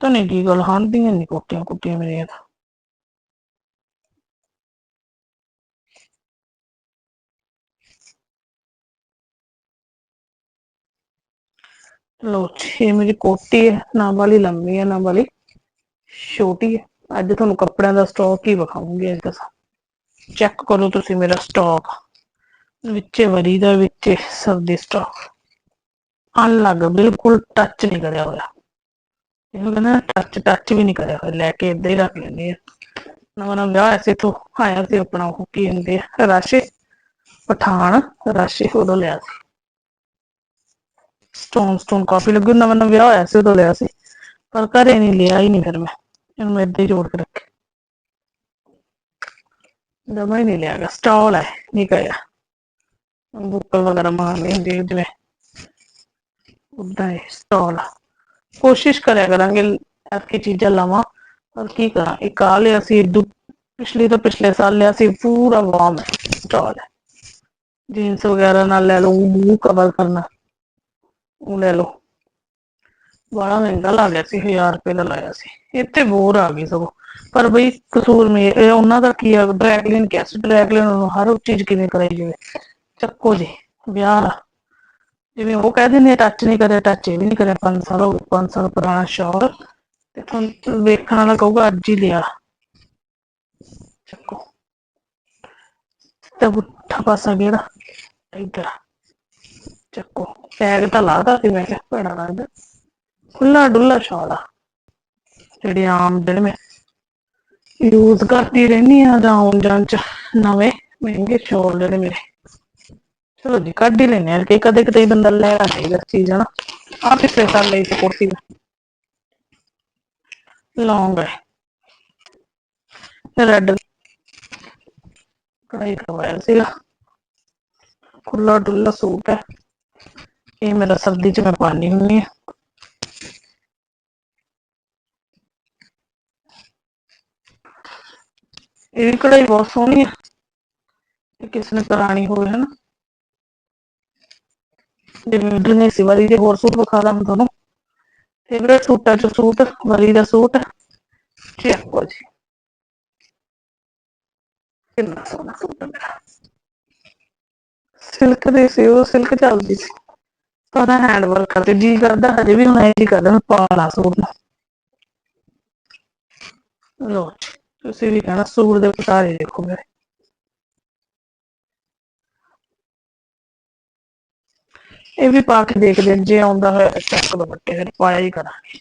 ਤਾਂ ਨਹੀਂ ਕੀ ਗੱਲ ਹੰਡਦੀਆਂ ਨਹੀਂ ਕੋਟੀਆਂ ਕੁੱਟੀਆਂ ਮੇਰੀਆਂ ਤਾਂ। ਲੋ ਇਹ ਮੇਰੀ ਕੋਟੀ ਹੈ, ਨਾ ਵਾਲੀ ਲੰਮੀ ਹੈ, ਨਾ ਵਾਲੀ ਛੋਟੀ ਹੈ। ਅੱਜ ਤੁਹਾਨੂੰ ਕੱਪੜਿਆਂ ਦਾ ਸਟਾਕ ਹੀ ਵਿਖਾਉਂਗੀ ਅੱਜ ਦਾ ਚੈੱਕ ਕਰੋ ਤੁਸੀਂ ਮੇਰਾ ਸਟਾਕ ਵਿੱਚੇ ਵਰੀ ਦਾ ਵਿੱਚੇ ਸਰਦੀ ਸਟਾਕ ਅਲੱਗ ਬਿਲਕੁਲ ਟੱਚ ਨਹੀਂ ਕਰਿਆ ਹੋਇਆ। ਇਹਨੂੰ ਕਹਿੰਦਾ ਟੱਚ ਟੱਚ ਵੀ ਨਹੀਂ ਕਰਿਆ ਹੋਇਆ। ਲੈ ਕੇ ਇੱਦਾਂ ਹੀ ਰੱਖ ਲੈਂਦੇ ਆ। ਨਵਾਂ ਨਵਾਂ ਵਿਆਹ ਐਸੇ ਤੋਂ ਆਇਆ ਸੀ ਆਪਣਾ ਉਹ ਕੀ ਹੁੰਦੇ ਆ, ਰਾਸ਼ੇ, ਪਠਾਨ, ਰਾਸ਼ੇ ਉਦੋਂ ਲਿਆ ਸੀ। ਸਟੋਨ ਸਟੋਨ ਕਾਫੀ ਲੱਗੂ, ਨਵਾਂ ਨਵਾਂ ਵਿਆਹ ਹੋਇਆ ਸੀ ਉਦੋਂ ਲਿਆ ਸੀ। ਪਰ ਘਰੇ ਨਹੀਂ, ਲਿਆ ਹੀ ਨਹੀਂ ਫਿਰ ਮੈਂ। ਇਹਨੂੰ ਮੈਂ ਏਦਾਂ ਹੀ ਜੋੜ ਕੇ ਰੱਖਿਆ। ਜਮਾ ਹੀ ਨਹੀਂ ਲਿਆਗਾ ਸਟਾਲ ਹੈ, ਨਹੀਂ ਕਰਿਆ। ਬੁੱਕਲ ਵਗੈਰਾ ਮਾਰਨੀ ਹੁੰਦੀ ਹੈ ਉਦਾਂ ਹੀ ਸਟਾਲ ਕੋਸ਼ਿਸ਼ ਕਰਿਆ ਕਰਾਂਗੇ ਐਸੀ ਚੀਜ਼ਾਂ ਲਵਾਂ, ਪਰ ਕੀ ਕਰਾਂ, ਇੱਕ ਆ ਲਿਆ ਸੀ, ਦੂ, ਪਿਛਲੇ ਤੋਂ ਪਿਛਲੇ ਸਾਲ ਲਿਆ ਸੀ, ਪੂਰਾ ਵਾਮ ਹੈ ਸਟਾਲ ਹੈ ਜੀਨਸ ਵਗੈਰਾ ਨਾਲ ਲੈ ਲਓ, ਮੂੰਹ ਕਵਰ ਕਰਨਾ, ਉਹ ਲੈ ਲਓ। ਬੜਾ ਮਹਿੰਗਾ ਲੱਗ ਗਿਆ ਸੀ 1000 ਰੁਪਏ ਦਾ ਲਾਇਆ ਸੀ। ਇੱਥੇ ਬੋਰ ਆ ਗਈ ਸਗੋਂ। ਪਰ ਬਈ ਕਸੂਰ ਮੇ ਇਹ ਉਹਨਾਂ ਦਾ ਕੀ ਆ ਡਰੈਗਲਿਨ ਕਿਹਾ ਸੀ? ਡਰੈਗਲਿਨ ਨੂੰ ਹਰ ਚੀਜ਼ ਕਿਵੇਂ ਕਰਾਈ ਜਾਵੇ? ਚੱਕੋ ਜੀ, ਵਿਆਹ ਦਾ। ਜਿਵੇਂ ਉਹ ਕਹਿ ਦਿੰਦੇ ਟੱਚ ਨਹੀਂ ਕਰਿਆ ਟੱਚ ਇਹ ਵੀ ਨਹੀਂ ਕਰਿਆ। 5 ਸਾਲ ਹੋ 5 ਸਾਲ ਪੁਰਾਣਾ ਸ਼ੌਰ ਤੇ ਤੁਹਾਨੂੰ ਵੇਖਣ ਵਾਲਾ ਕਹੂਗਾ, ਅੱਜ ਹੀ ਲਿਆ। ਚੱਕੋ। ਤੇ ਪੁੱਠਾ ਪਾਸਾ ਕਿਹੜਾ? ਇੱਧਰ। ਚੱਕੋ। ਟੈਗ ਤਾਂ ਲਾਦਾ ਸੀ ਮੈਂ ਕਿਹਾ ਭੈੜਾ ਲੱਗਦਾ ਖੁੱਲਾ ਡੁੱਲਾ ਸ਼ਾਲ ਆ। ਜਿਹੜੇ ਆਮ ਜਿਹੜੇ ਮੈਂ ਯੂਜ਼ ਕਰਦੀ ਰਹਿੰਦੀ ਆ ਜਾਂ ਆਉਣ ਜਾਣ ਚ ਨਵੇਂ ਮਹਿੰਗੇ ਸ਼ਾਲ ਜਿਹੜੇ ਮੇਰੇ। ਚਲੋ ਜੀ, ਕੱਢ ਹੀ ਲੈਨੇ ਆ ਕਿ ਕਦੇ ਕਦੇ ਬੰਦਾ ਲੈਣਾ ਚਾਹੀਦਾ ਚੀਜ਼, ਹਨਾ? ਆ ਪਿਛਲੇ ਸਾਲ ਲਈ ਸੀ ਕੁਰਤੀ ਦਾ। ਲੌਂਗ ਹੈ। ਰੈੱਡ ਕਢਾਈ ਕਰਵਾਇਆ ਸੀਗਾ। ਖੁੱਲਾ ਡੁੱਲਾ ਸੂਟ ਹੈ। ਇਹ ਮੇਰਾ ਸਰਦੀ ਚ ਮੈਂ ਪਾਣੀ ਹੁੰਨੀ ਆ ਇਹ ਵੀ ਕਢਾਈ ਬਹੁਤ ਸੋਹਣੀ ਹੈ। ਇਹ ਨੇ ਕਰਾਣੀ ਹੋਵੇ, ਹਨਾ? ਜਿਵੇਂ ਦੁਨੇ ਸੀ ਦੇ ਹੋਰ ਸੂਟ ਵਿਖਾ ਦਾਂ ਤੁਹਾਨੂੰ। ਫੇਵਰੇਟ ਸੂਟਾਂ ਚ ਸੂਟ ਵਰੀ ਦਾ ਸੂਟ। ਚੱਕੋ ਜੀ ਕਿੰਨਾ ਸੋਹਣਾ ਸੂਟ ਮੇਰਾ। ਸਿਲਕ ਦੇ ਸੀ ਉਹ ਸਿਲਕ ਚੱਲਦੀ ਸੀ। ਸਾਰਾ ਹੈਂਡ ਵਰਕ ਕਰਦੇ ਜੀ ਕਰਦਾ, ਹਜੇ ਵੀ ਹੁਣ ਇਹ ਜੀ ਕਰਦਾ, ਮੈਂ ਪਾ ਸੂਟ ਨੂੰ। ਲੋ ਤੁਸੀਂ ਵੀ ਕਹਿਣਾ ਸੂਟ ਦੇ ਪਤਾਰੇ ਦੇਖੋ ਮੇਰੇ। ਇਹ ਵੀ ਪਾ ਕੇ ਦੇਖਦੇ ਹਾਂ, ਜੇ ਆਉਂਦਾ ਹੋਇਆ ਤਾਂ ਚੱਕ ਦੁਪੱਟੇ ਫਿਰ ਪਾਇਆ ਹੀ ਕਰਾਂਗੇ।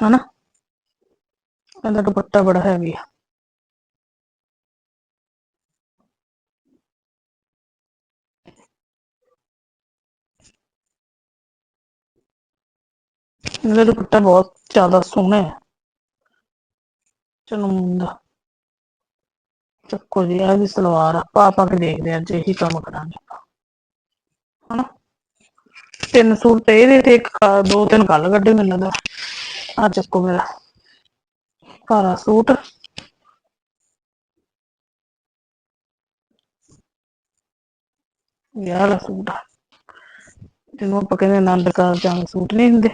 ਹਨਾ? ਇਹਦਾ ਦੁਪੱਟਾ ਬੜਾ ਹੈਵੀ ਆ। ਇਹਦਾ ਦੁਪੱਟਾ ਬਹੁਤ ਜ਼ਿਆਦਾ ਸੋਹਣਾ ਹੈ। ਚਲੋ ਦਾ ਚੱਕੋ ਜੀ ਇਹ ਵੀ ਸਲਵਾਰ ਆ। ਪਾ ਪਾ ਕੇ ਦੇਖਦੇ ਆ ਜੇ ਇਹੀ ਕੰਮ ਕਰਾਂਗੇ ਹਨਾ। ਤਿੰਨ ਸੂਟ ਤੇ ਇਹਦੇ ਤੇ ਇੱਕ ਕ- ਦੋ, ਤਿੰਨ ਕੱਲ ਕੱਢੇ ਮੈਨੂੰ ਲੱਗਦਾ। ਆ ਚੱਕੋ ਮੇਰਾ। ਕਾਲਾ ਸੂਟ। ਯਾਰ ਸੂਟ ਆ। ਜਿਹਨੂੰ ਆਪਾਂ ਕਹਿੰਦੇ ਆਨੰਦ ਕਾਰਜ ਵਾਲੇ ਸੂਟ ਨਹੀਂ ਹੁੰਦੇ।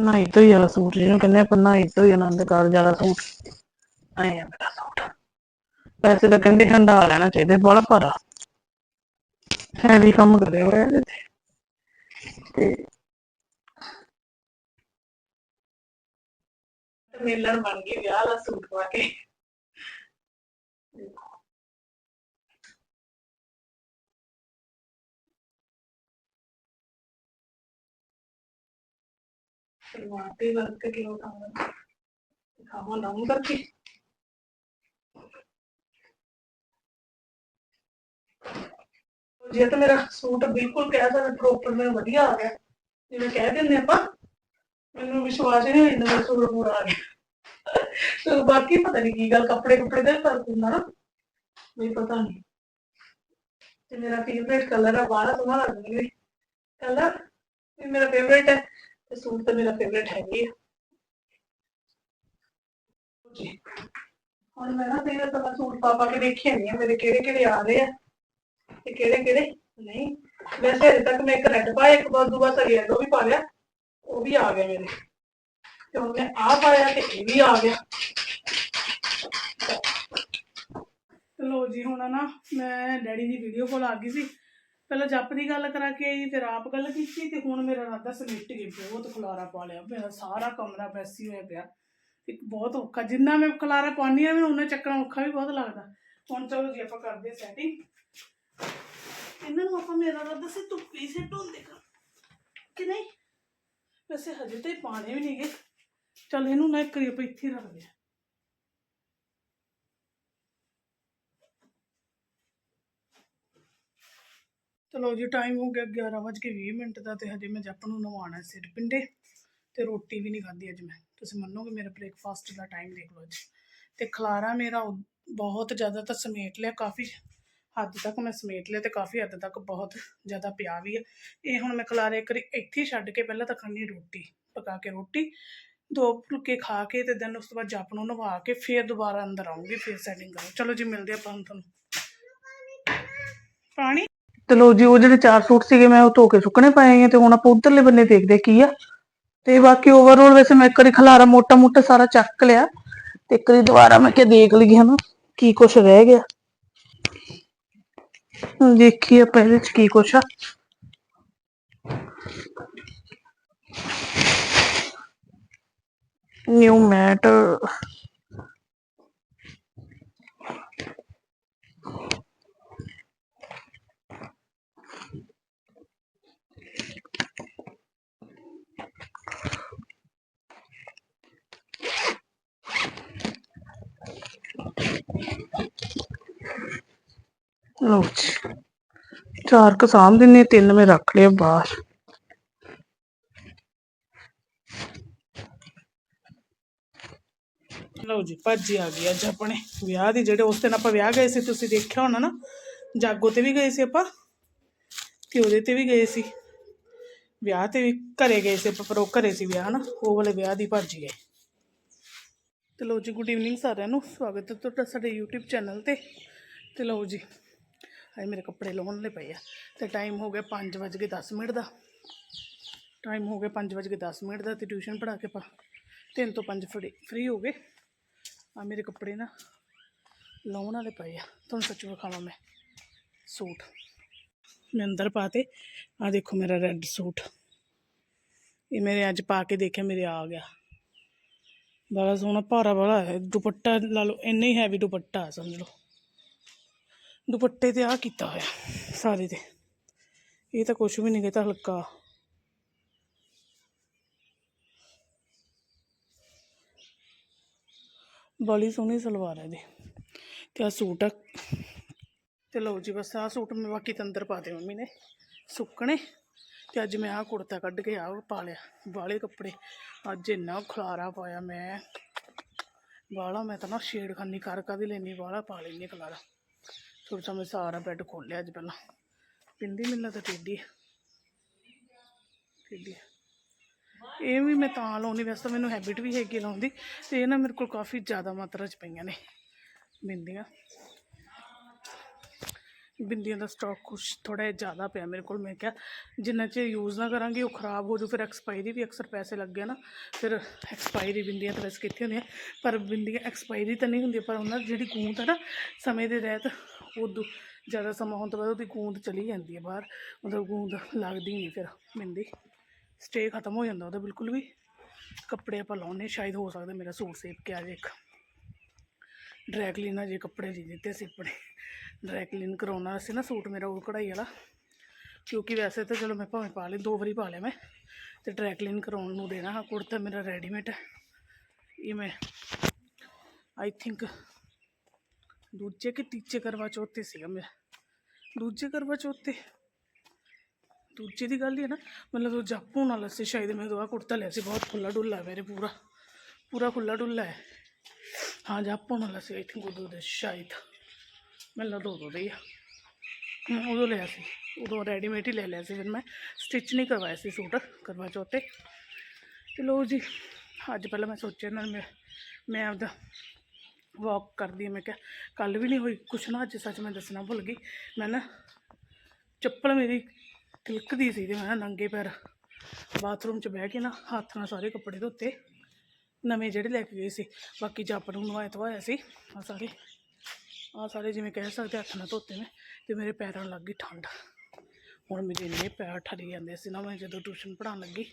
ਨਹਾਈ ਧੋਈ ਵਾਲਾ ਸੂਟ, ਜਿਹਨੂੰ ਕਹਿੰਦੇ ਆਪਾਂ ਨਹਾਈ ਧੋਈ ਆਨੰਦ ਕਾਰਜ ਵਾਲਾ ਸੂਟ। ਆਇਆ ਮੇਰਾ ਸੂਟ। ਵੈਸੇ ਤਾਂ ਕਹਿੰਦੇ ਹੰਡਾ ਲੈਣਾ ਚਾਹੀਦਾ ਬੜਾ ਭਾਰਾ। ਹੈਵੀ ਕੰਮ ਕਰਿਆ ਹੋਇਆ ਇਹਦੇ ਤੇ। ਤੇ ਮੇਲਰ ਬਣ ਗਈ, ਵਿਆਹ ਵਾਲਾ ਸੂਟ ਪਾ ਕੇ। ਸਲਵਾਰ ਤੇ ਵਰਕ ਕਿਉਂ ਕੰਮ ਦਿਖਾਵਾਂ ਲਾਉਂ ਕਰਕੇ। ਜੇ ਤਾਂ ਮੇਰਾ ਸੂਟ ਬਿਲਕੁਲ ਕਹਿ ਸਕਦਾ ਪ੍ਰੋਪਰ ਮੈਨੂੰ ਵਧੀਆ ਆ ਗਿਆ। ਜਿਵੇਂ ਕਹਿ ਦਿੰਦੇ ਆਪਾਂ, ਮੈਨੂੰ ਵਿਸ਼ਵਾਸ ਹੀ ਨਹੀਂ ਹੁੰਦਾ ਮੇਰਾ ਸੂਟ ਪੂਰਾ ਆ ਗਿਆ। ਤੇ ਬਾਕੀ ਪਤਾ ਨਹੀਂ ਕੀ ਗੱਲ, ਕੱਪੜੇ ਕੱਪੜੇ ਦਾ ਫ਼ਰਕ ਹੁੰਦਾ ਨਾ। ਨਹੀਂ ਪਤਾ ਨਹੀਂ ਤੇ ਮੇਰਾ ਫੇਵਰੇਟ ਕਲਰ ਆ ਬਾਹਲਾ ਸੋਹਣਾ ਲੱਗਦਾ ਹੈ ਕਲਰ ਇਹ ਮੇਰਾ ਫੇਵਰੇਟ ਹੈ ਤੇ ਸੂਟ ਤਾਂ ਮੇਰਾ ਫੇਵਰੇਟ ਹੈ ਹੀ ਹੈ ਜੀ। ਹੁਣ ਮੈਂ ਨਾ ਤੇਰੇ ਤਾਂ ਸੂਟ ਪਾ ਪਾ ਕੇ ਦੇਖਿਆ ਨਹੀਂ ਮੇਰੇ ਕਿਹੜੇ ਕਿਹੜੇ ਆ ਰਹੇ ਆ। ਤੇ ਕਿਹੜੇ ਕਿਹੜੇ? ਨਹੀਂ ਵੈਸੇ ਅਜੇ ਤੱਕ ਮੈਂ ਇੱਕ ਰੈੱਡ ਪਾਇਆ, ਇੱਕ ਬਾਅਦ ਦੂਆ ਸਰੀ ਯੈਲੋ ਵੀ ਪਾ ਲਿਆ, ਉਹ ਵੀ ਆ ਗਿਆ ਮੇਰੇ। ਤੇ ਹੁਣ ਮੈਂ ਆ ਪਾਇਆ ਤੇ ਇਹ ਵੀ ਆ ਗਿਆ। ਲੋ ਜੀ, ਹੁਣ ਨਾ ਮੈਂ ਡੈਡੀ ਦੀ ਵੀਡੀਓ ਕੋਲ ਆ ਗਈ ਸੀ। ਪਹਿਲਾਂ ਜੱਪ ਦੀ ਗੱਲ ਕਰਾ ਕੇ ਆਈ, ਫਿਰ ਆਪ ਗੱਲ ਕੀਤੀ ਤੇ ਹੁਣ ਮੇਰਾ ਰਾਦਾ ਸਮਿਟ ਗਈ ਬਹੁਤ ਖਲਾਰਾ ਪਾ ਲਿਆ। ਮੇਰਾ ਸਾਰਾ ਕਮਰਾ ਮੈਸੀ ਹੋਇਆ ਪਿਆ। ਇੱਕ ਬਹੁਤ ਔਖਾ, ਜਿੰਨਾ ਮੈਂ ਖਲਾਰਾ ਪਾਉਣੀ ਆ ਮੈਨੂੰ ਉਹਨਾਂ ਚੱਕਣਾ ਔਖਾ ਵੀ ਬਹੁਤ ਲੱਗਦਾ। ਹੁਣ ਚਲੋ ਜੀ, ਆਪਾਂ ਕਰਦੇ ਸੈਟਿੰਗ ਇਹਨਾਂ ਨੂੰ ਆਪਾਂ ਮੇਰਾ ਰੱਦ ਸੇ ਧੁੱਪੀ ਸੇ ਢੋਂਦੇ ਕਰ ਕਿ ਨਹੀਂ? ਵੈਸੇ ਹਜੇ ਤੇ ਪਾਣੇ ਵੀ ਨਹੀਂਗੇ ਚਲ ਇਹਨੂੰ ਨਾ ਇੱਕ ਵਾਰੀ ਇੱਥੇ ਹੀ ਰੱਖਦੇ ਚਲੋ ਜੀ ਟਾਈਮ ਹੋ ਗਿਆ 11:20 ਮਿੰਟ ਦਾ ਤੇ ਹਜੇ ਮੈਂ ਜੱਪ ਨੂੰ ਨਵਾਉਣਾ ਸਿਰ ਪਿੰਡੇ। ਤੇ ਰੋਟੀ ਵੀ ਨਹੀਂ ਖਾਧੀ ਅੱਜ ਮੈਂ। ਤੁਸੀਂ ਮੰਨੋਗੇ ਮੇਰਾ ਬ੍ਰੇਕਫਾਸਟ ਦਾ ਟਾਈਮ ਦੇਖ ਲਓ ਅੱਜ ਤੇ ਖਲਾਰਾ ਮੇਰਾ ਬਹੁਤ ਜ਼ਿਆਦਾ ਤਾਂ ਸਮੇਟ ਲਿਆ, ਕਾਫੀ ਹੱਦ ਤੱਕ ਮੈਂ ਸਮੇਟ ਲਿਆ ਤੇ ਕਾਫੀ ਹੱਦ ਤੱਕ ਬਹੁਤ ਜ਼ਿਆਦਾ ਪਿਆ ਵੀ ਹੈ ਇਹ ਹੁਣ ਮੈਂ ਖਲਾਰੇ ਇੱਕ ਇੱਥੇ ਛੱਡ ਕੇ ਪਹਿਲਾਂ ਤਾਂ ਖਾਣੀ ਰੋਟੀ, ਪਕਾ ਕੇ ਰੋਟੀ, ਦੋ ਫੁਲਕੇ ਖਾ ਕੇ ਤੇ ਦਿਨ ਉਸ ਤੋਂ ਬਾਅਦ ਜੱਪ ਨੂੰ ਨਵਾ ਕੇ ਫੇਰ ਦੁਬਾਰਾ ਅੰਦਰ ਆਉਂਗੀ ਫੇਰ ਸੈਟਿੰਗ ਕਰਾਂ। ਚਲੋ ਜੀ, ਮਿਲਦੇ ਆਪਾਂ ਹੁਣ ਤੁਹਾਨੂੰ। ਪਾਣੀ? ਚਲੋ ਜੀ, ਉਹ ਜਿਹੜੇ ਚਾਰ ਸੂਟ ਸੀਗੇ ਮੈਂ ਉਹ ਧੋ ਕੇ ਸੁੱਕਣੇ ਪਾਏ ਆ ਤੇ ਹੁਣ ਆਪਾਂ ਉਧਰਲੇ ਬੰਨੇ ਦੇਖਦੇ ਕੀ ਆ। ਤੇ ਬਾਕੀ ਓਵਰਆਲ ਵੈਸੇ ਮੈਂ ਇੱਕ ਵਾਰੀ ਖਲਾਰਾ ਮੋਟਾ ਮੋਟਾ ਸਾਰਾ ਚੱਕ ਲਿਆ ਤੇ ਇੱਕ ਵਾਰੀ ਦੁਬਾਰਾ ਮੈਂ ਕਿ ਦੇਖ ਲਈ ਹਨਾ, ਕੀ ਕੁਛ ਰਹਿ ਗਿਆ। ਹੁਣ ਦੇਖੀਏ ਆਪਾਂ ਇਹਦੇ ਚ ਕੀ ਕੁਛ ਆ। ਨਿਊ ਮੈਟ ਲਓ ਜੀ। ਚਾਰ ਕੁ ਸਾਂਭ ਦਿੰਨੇ ਤਿੰਨ ਮੈਂ ਰੱਖ ਲਿਆ ਬਾਹਰ। ਲਓ ਜੀ, ਭਾਜੀ ਆ ਗਈ ਅੱਜ ਆਪਣੇ ਵਿਆਹ ਦੀ। ਜਿਹੜੇ ਉਸ ਦਿਨ ਆਪਾਂ ਵਿਆਹ ਗਏ ਸੀ, ਤੁਸੀਂ ਦੇਖਿਆ ਹੋਣਾ ਨਾ, ਜਾਗੋ ਤੇ ਵੀ ਗਏ ਸੀ ਆਪਾਂ, ਤੇ ਉਹਦੇ ਤੇ ਵੀ ਗਏ ਸੀ। ਵਿਆਹ ਤੇ ਵੀ ਘਰੇ ਗਏ ਸੀ ਆਪਾਂ, ਪਰ ਉਹ ਘਰੇ ਸੀ ਵਿਆਹ ਨਾ, ਉਹ ਵਾਲੇ ਵਿਆਹ ਦੀ ਭਾਜੀ ਹੈ ਤੇ ਲਓ ਜੀ ਗੁੱਡ ਈਵਨਿੰਗ ਸਾਰਿਆਂ ਨੂੰ। ਸਵਾਗਤ ਹੈ ਤੁਹਾਡਾ ਸਾਡੇ YouTube ਚੈਨਲ ਤੇ। ਤੇ ਲਓ ਜੀ ਹਾਏ, ਮੇਰੇ ਕੱਪੜੇ ਲਾਉਣ ਵਾਲੇ ਪਏ ਆ। ਤੇ ਟਾਈਮ ਹੋ ਗਿਆ 5:10 ਮਿੰਟ ਦਾ। ਟਾਈਮ ਹੋ ਗਿਆ 5:10 ਮਿੰਟ ਦਾ ਤੇ ਟਿਊਸ਼ਨ ਪੜ੍ਹਾ ਕੇ ਪਾ 3 ਤੋਂ 5 ਫਰੀ ਫ੍ਰੀ ਹੋ ਗਏ। ਆ ਮੇਰੇ ਕੱਪੜੇ ਨਾ ਲਾਉਣ ਵਾਲੇ ਪਏ ਆ। ਤੁਹਾਨੂੰ ਸੱਚ ਵਿਖਾਵਾਂ ਮੈਂ। ਸੂਟ। ਮੈਂ ਅੰਦਰ ਪਾਤੇ ਆ ਦੇਖੋ ਮੇਰਾ ਰੈੱਡ ਸੂਟ। ਇਹ ਮੇਰੇ ਅੱਜ ਪਾ ਕੇ ਦੇਖਿਆ, ਮੇਰੇ ਆ ਗਿਆ। ਬੜਾ ਸੋਹਣਾ, ਭਾਰਾ ਵਾਲਾ ਹੈ। ਦੁਪੱਟਾ ਲਾ ਲਓ, ਇੰਨਾ ਹੀ ਹੈਵੀ ਦੁਪੱਟਾ, ਸਮਝ ਲਓ। ਦੁਪੱਟੇ ਤੇ ਆ ਕੀਤਾ ਹੋਇਆ, ਸਾਰੇ ਤੇ ਇਹ ਤਾਂ ਕੁਝ ਵੀ ਨਹੀਂ ਕੀਤਾ ਹਲਕਾ। ਬੜੀ ਸੋਹਣੀ ਸਲਵਾਰ ਹੈ ਇਹਦੀ। ਤੇ ਆ ਸੂਟ ਆ। ਤੇ ਲਓ ਜੀ, ਬਸ ਆ ਸੂਟ ਮੈਂ ਬਾਕੀ ਤੰਦਰ ਪਾ ਦੇ ਮੰਮੀ ਨੇ। ਸੁੱਕਣੇ। ਤੇ ਅੱਜ ਮੈਂ ਆ ਕੁੜਤਾ ਕੱਢ ਕੇ ਆ ਪਾ ਲਿਆ, ਵਾਲੇ ਕੱਪੜੇ। ਅੱਜ ਇੰਨਾ ਖਲਾਰਾ ਪਾਇਆ ਮੈਂ। ਵਾਲਾ ਮੈਂ ਤਾਂ ਨਾ ਛੇੜਖਾਨੀ ਕਰ ਕਰ ਦੀ ਲੈਣੀ ਵਾਲਾ ਪਾ ਲੈਣੀ ਖਲਾਰਾ। ਸੋਚਾਂ ਸਮੇਂ ਸਾਰਾ ਬੈੱਡ ਖੋਲਿਆ ਅੱਜ ਪਹਿਲਾਂ। ਪਿੰਦੀ ਮਿਲਣਾ ਤਾਂ ਟੇਡੀ ਹੈ। ਇਹ ਵੀ ਮੈਂ ਤਾਂ ਲਾਉਣੀ ਵੈਸੇ ਤਾਂ ਮੈਨੂੰ ਹੈਬਿਟ ਵੀ ਹੈਗੀ ਲਾਉਣ ਦੀ, ਤੇ ਇਹ ਨਾ ਮੇਰੇ ਕੋਲ ਕਾਫੀ ਜ਼ਿਆਦਾ ਮਾਤਰਾ ਚ ਪਈਆਂ ਨੇ। ਬਿੰਦੀਆਂ ਬਿੰਦੀਆਂ ਦਾ ਸਟਾਕ ਕੁਛ ਥੋੜਾ ਜ਼ਿਆਦਾ ਪਿਆ ਮੇਰੇ ਕੋਲ, ਮੈਂ ਕਿਹਾ ਜਿੰਨਾ ਚਿਰ ਯੂਜ਼ ਨਾ ਕਰਾਂਗੇ, ਉਹ ਖਰਾਬ ਹੋ ਜੂ ਫਿਰ ਐਕਸਪਾਇਰੀ ਵੀ ਅਕਸਰ ਪੈਸੇ ਲੱਗੇ ਨਾ, ਫਿਰ ਐਕਸਪਾਇਰੀ ਬਿੰਦੀਆਂ ਤਾਂ ਵੈਸੇ ਕਿੱਥੇ ਹੁੰਦੀਆਂ, ਪਰ ਬਿੰਦੀਆਂ ਐਕਸਪਾਇਰੀ ਤਾਂ ਨਹੀਂ ਹੁੰਦੀ ਪਰ ਉਹਨਾਂ ਦੀ ਜਿਹੜੀ ਗੂੰਦ ਹੈ ਨਾ, ਸਮੇਂ ਦੇ ਰਹਿਤ ਉਦੋਂ ਜ਼ਿਆਦਾ ਸਮਾਂ ਹੋਣ ਤੋਂ ਬਾਅਦ ਉਹਦੀ ਗੂੰਦ ਚਲੀ ਜਾਂਦੀ ਹੈ ਬਾਹਰ, ਮਤਲਬ ਗੂੰਦ ਲੱਗਦੀ ਨਹੀਂ ਫਿਰ, ਬਿੰਦੀ ਸਟੇ ਖਤਮ ਹੋ ਜਾਂਦਾ ਉਹਦਾ ਬਿਲਕੁਲ ਵੀ, ਕੱਪੜੇ ਆਪਾਂ ਲਾਉਣੇ ਸ਼ਾਇਦ ਹੋ ਸਕਦਾ ਮੇਰਾ ਸੂਟ ਸੇਪ ਕੇ ਆ ਜੇ ਇੱਕ। ਡਰੈ ਕਲੀਨਰ ਜੇ ਕੱਪੜੇ ਜੀ ਦਿੱਤੇ ਸੀ ਆਪਣੇ। ਡਰੈ ਕਲੀਨ ਕਰਾਉਣਾ ਸੀ ਨਾ ਸੂਟ ਮੇਰਾ, ਉਹ ਕਢਾਈ ਵਾਲਾ। ਕਿਉਂਕਿ ਵੈਸੇ ਤਾਂ ਚਲੋ ਮੈਂ ਭਾਵੇਂ ਪਾ ਲਈ ਦੋ ਵਾਰੀ ਪਾ ਲਿਆ ਮੈਂ। ਤੇ ਡਰੈ ਕਲੀਨ ਕਰਾਉਣ ਨੂੰ ਦੇਣਾ ਹਾਂ ਕੁੜਤਾ ਮੇਰਾ ਰੈਡੀਮੇਡ। ਹੈ ਇਹ ਮੈਂ ਆਈ ਥਿੰਕ ਦੂਜੇ ਕਿ ਤੀਜੇ ਕਰਵਾ ਚੌਥੇ ਸੀਗਾ ਮੈਂ ਦੂਜੇ ਕਰਵਾ ਚੌਥ? ਦੂਜੇ ਦੀ ਗੱਲ ਹੀ ਹੈ ਨਾ, ਮਤਲਬ ਉਹ ਜਾਪੂ ਨਾਲ ਸੀ, ਸ਼ਾਇਦ ਮੈਂ ਦੁਆ ਕੁੜਤਾ ਲਿਆ ਸੀ, ਬਹੁਤ ਖੁੱਲਾ ਡੁੱਲਾ ਮੇਰੇ, ਪੂਰਾ। ਪੂਰਾ ਖੁੱਲਾ ਡੁੱਲਾ ਹੈ। ਹਾਂ ਜਾਪੂ ਨਾਲ ਸੀ ਆਈ ਥਿੰਕ ਉਦੋਂ ਦੇ ਸ਼ਾਇਦ ਮੈਨੂੰ ਲੱਗਦਾ ਉਦੋਂ ਹੀ ਆ। ਹਮ, ਉਦੋਂ ਲਿਆ ਸੀ। ਉਦੋਂ ਰੈਡੀਮੇਡ ਹੀ ਲੈ ਲਿਆ ਸੀ। ਫਿਰ ਮੈਂ ਸਟਿਚ ਨਹੀਂ ਕਰਵਾਇਆ ਸੀ ਸੂਟ ਕਰਵਾ ਚੌਥੇ। ਤੇ ਤੇ ਜੀ ਅੱਜ ਪਹਿਲਾਂ ਮੈਂ ਸੋਚਿਆ ਨਾਲ ਮੈਂ ਮੈਂ ਆਪਦਾ ਵਾਕ ਕਰਦੀ ਮੈਂ ਕਿਹਾ ਕੱਲ ਵੀ ਨਹੀਂ ਹੋਈ ਕੁਛ ਨਾ ਅੱਜ ਸੱਚ ਮੈਂ ਦੱਸਣਾ ਭੁੱਲ ਗਈ। ਮੈਂ ਨਾ ਚੱਪਲ ਮੇਰੀ ਤਿਲਕਦੀ ਸੀ ਤੇ ਮੈਂ ਨਾ ਨੰਗੇ ਪੈਰ ਬਾਥਰੂਮ 'ਚ ਬਹਿ ਕੇ ਨਾ ਹੱਥ ਨਾਲ ਸਾਰੇ ਕੱਪੜੇ ਧੋਤੇ। ਨਵੇਂ ਜਿਹੜੇ ਲੈ ਕੇ ਗਏ ਸੀ। ਬਾਕੀ ਜੱਪ ਨੂੰ ਨਵਾਇਆ ਧਵਾਇਆ ਸੀ ਆ ਸਾਰੇ ਆ ਸਾਰੇ ਜਿਵੇਂ ਕਹਿ ਸਕਦੇ ਹੱਥ ਨਾਲ ਧੋਤੇ ਮੈਂ ਤੇ ਮੇਰੇ ਪੈਰਾਂ ਨੂੰ ਲੱਗ ਗਈ ਠੰਡ। ਹੁਣ ਮੇਰੇ ਇੰਨੇ ਪੈਰ ਠਰੀ ਜਾਂਦੇ ਸੀ ਨਾ, ਮੈਂ ਜਦੋਂ ਟਿਊਸ਼ਨ ਪੜ੍ਹਾਉਣ ਲੱਗੀ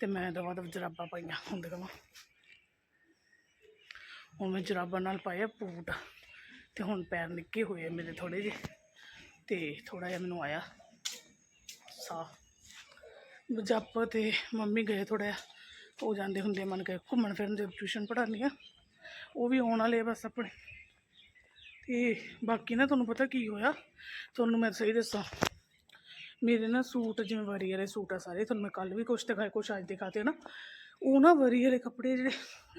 ਤੇ ਮੈਂ ਦਵਾ ਦਵ ਜਰਾਬਾਂ ਪਾਈਆਂ ਹੁੰਦੇ ਕਮਾ ਹੁਣ ਮੈਂ ਜਰਾਬਾਂ ਨਾਲ ਪਾਇਆ ਬੂਟ ਤੇ ਹੁਣ ਪੈਰ ਨਿੱਕੇ ਹੋਏ ਮੇਰੇ ਥੋੜੇ ਜਿਹੇ ਤੇ ਥੋੜਾ ਜਿਹਾ ਮੈਨੂੰ ਆਇਆ ਸਾਹ। ਜੱਪ ਤੇ ਮੰਮੀ ਗਏ ਥੋੜਾ ਜਿਹਾ ਉਹ ਜਾਂਦੇ ਹੁੰਦੇ ਮਨ ਕੇ ਘੁੰਮਣ ਫਿਰਨ ਦੇ ਟਿਊਸ਼ਨ ਪੜ੍ਹਾਉਂਦੀ ਆ ਉਹ ਵੀ ਆਉਣ ਵਾਲੇ ਬਸ ਆਪਣੇ। ਤੇ ਬਾਕੀ ਨਾ ਤੁਹਾਨੂੰ ਪਤਾ ਕੀ ਹੋਇਆ? ਤੁਹਾਨੂੰ ਮੈਂ ਸਹੀ ਦੱਸਾਂ। ਮੇਰੇ ਨਾ ਸੂਟ ਜਿਵੇਂ ਵਾਰੀ ਵਾਲੇ ਸੂਟ ਆ ਸਾਰੇ, ਤੁਹਾਨੂੰ ਮੈਂ ਕੱਲ ਵੀ ਕੁਛ ਦਿਖਾਏ ਕੁਛ ਅੱਜ ਦਿਖਾਤੇ ਨਾ। ਉਹ ਨਾ ਵਰੀ ਵਾਲੇ ਕੱਪੜੇ ਜਿਹੜੇ